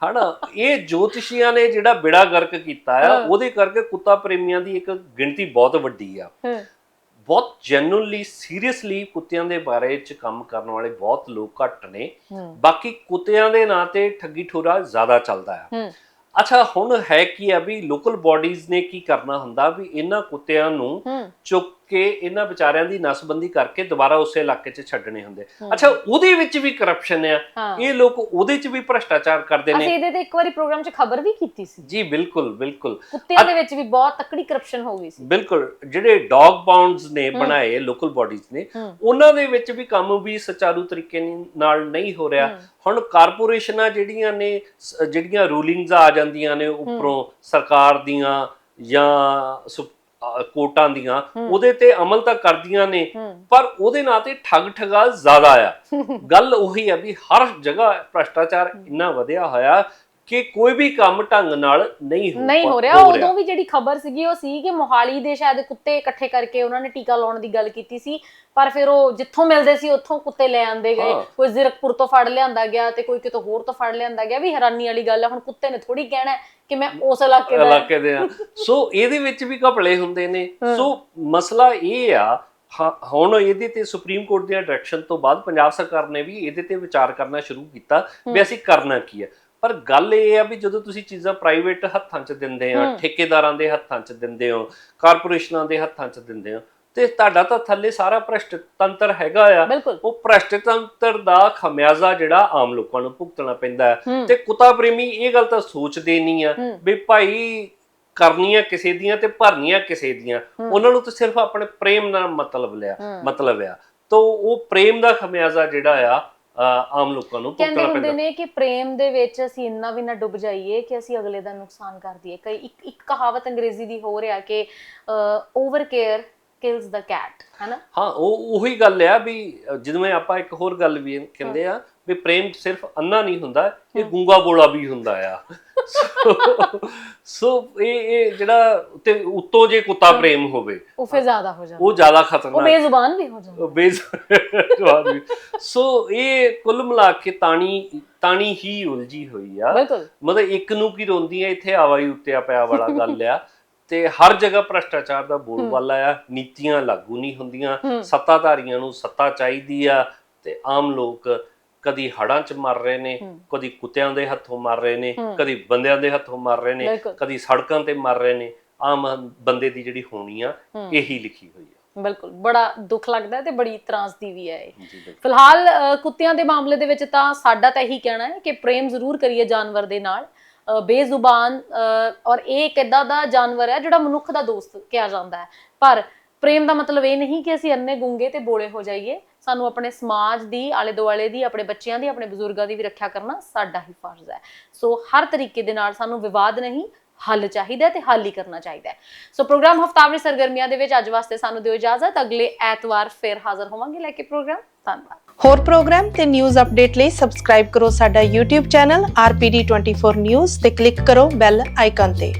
ਹਨਾ? ਇਹ ਜੋਤਿਸ਼ੀਆਂ ਨੇ ਜਿਹੜਾ ਬਿੜਾ ਗਰਕ ਕੀਤਾ ਆ ਹਾਂ। ਉਹਦੇ ਕਰਕੇ ਕੁੱਤਾ ਪ੍ਰੇਮੀਆਂ ਦੀ ਇੱਕ ਗਿਣਤੀ ਬਹੁਤ ਵੱਡੀ ਆ। ਹਾਂ ਬਹੁਤ ਜੈਨੂਇਨਲੀ ਸੀਰੀਅਸਲੀ ਕੁੱਤਿਆਂ ਦੇ ਬਾਰੇ ਚ ਕੰਮ ਕਰਨ ਵਾਲੇ ਬਹੁਤ ਲੋਕ ਘੱਟ ਨੇ। ਹੂੰ ਬਾਕੀ ਕੁੱਤਿਆਂ ਦੇ ਨਾਂ ਤੇ ਠੱਗੀ ਠੋਰਾ ਜ਼ਿਆਦਾ ਚੱਲਦਾ ਆ। ਹੂੰ ਅੱਛਾ ਹੁਣ ਹੈ ਕੀ ਆ ਵੀ ਲੋਕਲ ਬਾਡੀਜ਼ ਨੇ ਕੀ ਕਰਨਾ ਹੁੰਦਾ ਵੀ ਇਹਨਾਂ ਕੁੱਤਿਆਂ ਨੂੰ ਚੁੱਕ ਕੇ ਇਹਨਾਂ ਵਿਚਾਰਿਆਂ ਦੀ ਨਸਬੰਦੀ ਕਰਕੇ ਦੁਬਾਰਾ ਉਸੇ ਇਲਾਕੇ 'ਚ ਛੱਡਣੇ ਹੁੰਦੇ। ਅੱਛਾ ਉਹਦੇ ਵਿੱਚ ਵੀ ਕਰਪਸ਼ਨ ਆ। ਇਹ ਲੋਕ ਉਹਦੇ 'ਚ ਵੀ ਭ੍ਰਸ਼ਟਾਚਾਰ ਕਰਦੇ ਅਸੀਂ ਨੇ ਇਹਦੇ ਤੇ ਇੱਕ ਵਾਰੀ ਪ੍ਰੋਗਰਾਮ 'ਚ ਖਬਰ ਵੀ ਕੀਤੀ ਸੀ। ਜੀ ਬਿਲਕੁਲ ਬਿਲਕੁਲ। ਕੁੱਤਿਆਂ ਦੇ ਵਿੱਚ ਵੀ ਬਹੁਤ ਤਕੜੀ ਕਰਪਸ਼ਨ ਹੋ ਗਈ ਸੀ। ਬਿਲਕੁਲ ਜਿਹੜੇ ਡੌਗ ਬਾਉਂਡਸ ਨੇ। ਬਣਾਏ ਲੋਕਲ ਬਾਡੀਜ਼ ਨੇ ਉਹਨਾਂ ਦੇ ਵਿੱਚ ਵੀ ਕੰਮ ਵੀ ਸੁਚਾਰੂ ਤਰੀਕੇ ਨਾਲ ਨਹੀਂ ਹੋ ਰਿਹਾ। ਹੁਣ ਕਾਰਪੋਰੇਸ਼ਨਾਂ ਜਿਹੜੀਆਂ ਨੇ ਜਿਹੜੀਆਂ ਰੂਲਿੰਗਸ ਆ ਜਾਂਦੀਆਂ ਨੇ ਉੱਪਰੋਂ ਸਰਕਾਰ ਦੀਆਂ ਜਾਂ ਕੋਰਟਾਂ ਦੀਆਂ। ਉਹਦੇ ਤੇ ਅਮਲ ਤਾਂ ਕਰਦੀਆਂ ਨੇ ਪਰ ਉਹਦੇ ਨਾਂ ਤੇ ਠੱਗ ਠਗਾ ਜ਼ਿਆਦਾ ਆ <laughs> ਗੱਲ ਉਹੀ ਆ ਵੀ ਹਰ ਜਗ੍ਹਾ ਭ੍ਰਸ਼ਟਾਚਾਰ ਇੰਨਾ ਵਧਿਆ ਹੋਇਆ ਕਿ ਕੋਈ ਵੀ ਕੰਮ ਢੰਗ ਨਾਲ ਨਹੀਂ ਹੋ ਨਹੀਂ ਹੋ ਰਿਹਾ। ਉਦੋਂ ਵੀ ਜਿਹੜੀ ਖਬਰ ਸੀਗੀ ਉਹ ਸੀ ਕਿ ਮੋਹਾਲੀ ਦੇ ਸ਼ਾਇਦ ਕੁੱਤੇ ਇਕੱਠੇ ਕਰਕੇ ਉਹਨਾਂ ਨੇ ਟੀਕਾ ਲਾਉਣ ਦੀ ਗੱਲ ਕੀਤੀ ਸੀ ਪਰ ਫਿਰ ਉਹ ਜਿੱਥੋਂ ਮਿਲਦੇ ਸੀ ਉੱਥੋਂ ਕੁੱਤੇ ਲੈ ਆਂਦੇ ਗਏ। ਕੋਈ ਜ਼ੀਰਕਪੁਰ ਤੋਂ ਫੜ ਲਿਆਂਦਾ ਗਿਆ ਤੇ ਕੋਈ ਕਿਤੋਂ ਹੋਰ ਤੋਂ ਫੜ ਲਿਆਂਦਾ ਗਿਆ। ਵੀ ਹੈਰਾਨੀ ਵਾਲੀ ਗੱਲ ਹੈ ਹੁਣ ਕੁੱਤੇ ਨੇ ਥੋੜੀ ਕਹਿਣਾ ਕਿ ਮੈਂ ਉਸ ਇਲਾਕੇ ਦਾ ਇਲਾਕੇ ਦੇ ਆ। ਸੋ ਇਹਦੇ ਵਿੱਚ ਵੀ ਘਪਲੇ ਹੁੰਦੇ ਨੇ। ਸੋ ਮਸਲਾ ਇਹ ਆ ਹੁਣ ਇਹਦੇ ਤੇ ਸੁਪਰੀਮ ਕੋਰਟ ਦੀਆਂ ਡਾਇਰੈਕਸ਼ਨ ਤੋਂ ਬਾਅਦ ਪੰਜਾਬ ਸਰਕਾਰ ਨੇ ਵੀ ਇਹਦੇ ਤੇ ਵਿਚਾਰ ਕਰਨਾ ਸ਼ੁਰੂ ਕੀਤਾ ਵੀ ਅਸੀਂ ਕਰਨਾ ਕੀ ਹੈ ਪਰ ਗੱਲ ਇਹ ਆ ਵੀ ਜਦੋਂ ਤੁਸੀਂ ਚੀਜ਼ਾਂ ਪ੍ਰਾਈਵੇਟ ਹੱਥਾਂ 'ਚ ਦਿੰਦੇ ਆ। ਠੇਕੇਦਾਰਾਂ ਦੇ ਹੱਥਾਂ 'ਚ ਦਿੰਦੇ ਹੋ ਕਾਰਪੋਰੇਸ਼ਨਾਂ ਦੇ ਹੱਥਾਂ 'ਚ ਦਿੰਦੇ ਹੋ ਤੇ ਤੁਹਾਡਾ ਤਾਂ ਥੱਲੇ ਸਾਰਾ ਭ੍ਰਸ਼ਟ ਤੰਤਰ ਹੈਗਾ ਆ ਉਹ ਭ੍ਰਸ਼ਟ ਤੰਤਰ ਦਾ ਖਮਿਆਜ਼ਾ ਜਿਹੜਾ ਆਮ ਲੋਕਾਂ ਨੂੰ ਭੁਗਤਣਾ ਪੈਂਦਾ ਤੇ ਕੁੱਤਾ ਪ੍ਰੇਮੀ ਇਹ ਗੱਲ ਤਾਂ ਸੋਚਦੇ ਨਹੀਂ ਆ। ਵੀ ਭਾਈ ਕਰਨੀਆਂ ਕਿਸੇ ਦੀਆਂ ਤੇ ਭਰਨੀਆਂ ਕਿਸੇ ਦੀਆਂ। ਉਹਨਾਂ ਨੂੰ ਤਾਂ ਸਿਰਫ ਆਪਣੇ ਪ੍ਰੇਮ ਨਾਲ ਮਤਲਬ ਲਿਆ। ਮਤਲਬ ਆ ਤਾਂ ਉਹ ਪ੍ਰੇਮ ਦਾ ਖਮਿਆਜ਼ਾ ਜਿਹੜਾ ਆ ਆਮ ਲੋਕਾਂ ਨੂੰ ਕਹਿੰਦੇ ਭੁਗਤਣਾ ਹੁੰਦੇ ਪੈਂਦਾ। ਨੇ ਕਿ ਪ੍ਰੇਮ ਦੇ ਵਿੱਚ ਅਸੀਂ ਇੰਨਾ ਵੀ ਨਾ ਡੁੱਬ ਜਾਈਏ ਕਿ ਅਸੀਂ ਅਗਲੇ ਦਾ ਨੁਕਸਾਨ ਕਰ ਦਈਏ। ਕਈ ਇੱਕ ਇੱਕ ਕਹਾਵਤ ਅੰਗਰੇਜ਼ੀ ਦੀ ਹੋ ਰਿਹਾ ਕਿ ਓਵਰ ਕੇਅਰ ਕਿਲਸ ਦਾ ਕੈਟ ਹੈਨਾ? ਹਾਂ ਉਹ ਉਹੀ ਗੱਲ ਆ ਵੀ ਜਿਵੇਂ ਆਪਾਂ ਇੱਕ ਹੋਰ ਗੱਲ ਵੀ ਕਹਿੰਦੇ ਆ ਵੀ ਪ੍ਰੇਮ ਸਿਰਫ ਅੰਨਾ ਨਹੀਂ ਹੁੰਦਾ ਇਹ ਗੂੰਗਾ ਬੋਲਾ ਵੀ ਹੁੰਦਾ ਆ। ਸੋ- ਇਹ ਇਹ ਜਿਹੜਾ ਤੇ ਉੱਤੋਂ ਜੇ ਕੁੱਤਾ ਪ੍ਰੇਮ ਹੋਵੇ ਉਹ ਫਿਰ ਜ਼ਿਆਦਾ ਹੋ ਜਾਂਦਾ। ਉਹ ਜ਼ਿਆਦਾ ਉਹ ਖਤਰਨਾਕ ਬੇਜ਼ੁਬਾਨ ਵੀ ਹੋ ਜਾਂਦਾ। ਉਹ ਬੇਜ਼ ਜਵਾਬ ਵੀ। ਸੋ ਇਹ ਕੁੱਲ ਮਿਲਾ ਕੇ ਤਾਣੀ ਤਾਣੀ ਹੀ ਉਲਝੀ ਹੋਈ ਆ। ਮਤਲਬ ਇੱਕ ਨੂੰ ਕੀ ਰੋਂਦੀ ਹੈ ਇੱਥੇ ਆਵਾਈ ਉੱਤੇ ਆ ਪਿਆ ਵਾਲਾ ਗੱਲ ਆ। ਤੇ ਹਰ ਜਗ੍ਹਾ ਭ੍ਰਸ਼ਟਾਚਾਰ ਦਾ ਬੋਲਬਾਲਾ ਆ ਨੀਤੀਆਂ ਲਾਗੂ ਨਹੀਂ ਹੁੰਦੀਆਂ। ਸੱਤਾਧਾਰੀਆਂ ਨੂੰ ਸੱਤਾ ਚਾਹੀਦੀ ਆ। ਤੇ ਆਮ ਲੋਕ ਕਦੀ ਹੜਾਂ 'ਚ ਮਰ ਰਹੇ ਨੇ। ਕਦੀ ਕੁੱਤਿਆਂ ਦੇ ਹੱਥੋਂ ਮਰ ਰਹੇ ਨੇ। ਕਦੀ ਬੰਦਿਆਂ ਦੇ ਹੱਥੋਂ ਮਰ ਰਹੇ ਨੇ। ਕਦੀ ਸੜਕਾਂ ਤੇ ਮਰ ਰਹੇ ਨੇ ਆਮ ਬੰਦੇ ਦੀ ਜਿਹੜੀ ਹੋਣੀ ਆ। ਇਹੀ ਲਿਖੀ ਹੋਈ ਆ ਬਿਲਕੁਲ ਬੜਾ ਦੁੱਖ ਲੱਗਦਾ ਤੇ ਬੜੀ ਤਰਾਸਦੀ ਵੀ ਹੈ ਇਹ ਫਿਲਹਾਲ ਕੁੱਤਿਆਂ ਦੇ ਮਾਮਲੇ ਦੇ ਵਿੱਚ ਤਾਂ ਸਾਡਾ ਤਾਂ ਇਹੀ ਕਹਿਣਾ ਹੈ ਕਿ ਪ੍ਰੇਮ ਜ਼ਰੂਰ ਕਰੀਏ ਜਾਨਵਰ ਦੇ ਨਾਲ ਬੇਜ਼ੁਬਾਨ ਔਰ ਇਹ ਇੱਕ ਇਦਾਂ ਦਾ ਜਾਨਵਰ ਹੈ ਜਿਹੜਾ ਮਨੁੱਖ ਦਾ ਦੋਸਤ ਕਿਹਾ ਜਾਂਦਾ ਹੈ ਪਰ ਪ੍ਰੇਮ ਦਾ ਮਤਲਬ ਇਹ ਨਹੀਂ ਕਿ ਅਸੀਂ ਅੰਨੇ ਗੁੰਗੇ ਤੇ ਬੋਲੇ ਹੋ ਜਾਈਏ ਸਾਨੂੰ ਆਪਣੇ ਸਮਾਜ ਦੀ ਆਲੇ ਦੁਆਲੇ ਦੀ, ਆਪਣੇ ਬੱਚਿਆਂ ਦੀ, ਆਪਣੇ ਬਜ਼ੁਰਗਾਂ ਦੀ ਵੀ ਰੱਖਿਆ ਕਰਨਾ ਸਾਡਾ ਹੀ ਫਰਜ਼ ਹੈ। ਸੋ ਹਰ ਤਰੀਕੇ ਦੇ ਨਾਲ ਸਾਨੂੰ ਵਿਵਾਦ ਨਹੀਂ, ਹੱਲ ਚਾਹੀਦਾ ਹੈ ਤੇ ਹੱਲ ਹੀ ਕਰਨਾ ਚਾਹੀਦਾ ਸੋ ਪ੍ਰੋਗਰਾਮ ਹਫ਼ਤਾਵਰੀ ਸਰਗਰਮੀਆਂ ਦੇ ਵਿੱਚ ਅੱਜ ਵਾਸਤੇ ਸਾਨੂੰ ਦਿਓ ਇਜਾਜ਼ਤ। ਅਗਲੇ ਐਤਵਾਰ ਫਿਰ ਹਾਜ਼ਰ ਹੋਵਾਂਗੇ ਲੈ ਕੇ ਪ੍ਰੋਗਰਾਮ। ਧੰਨਵਾਦ। ਹੋਰ ਪ੍ਰੋਗਰਾਮ ਤੇ ਨਿਊਜ਼ ਅਪਡੇਟ ਲਈ ਸਬਸਕ੍ਰਾਈਬ ਕਰੋ ਸਾਡਾ YouTube ਚੈਨਲ RPD24 News ਤੇ ਕਲਿੱਕ ਕਰੋ ਬੈਲ ਆਈਕਨ ਤੇ।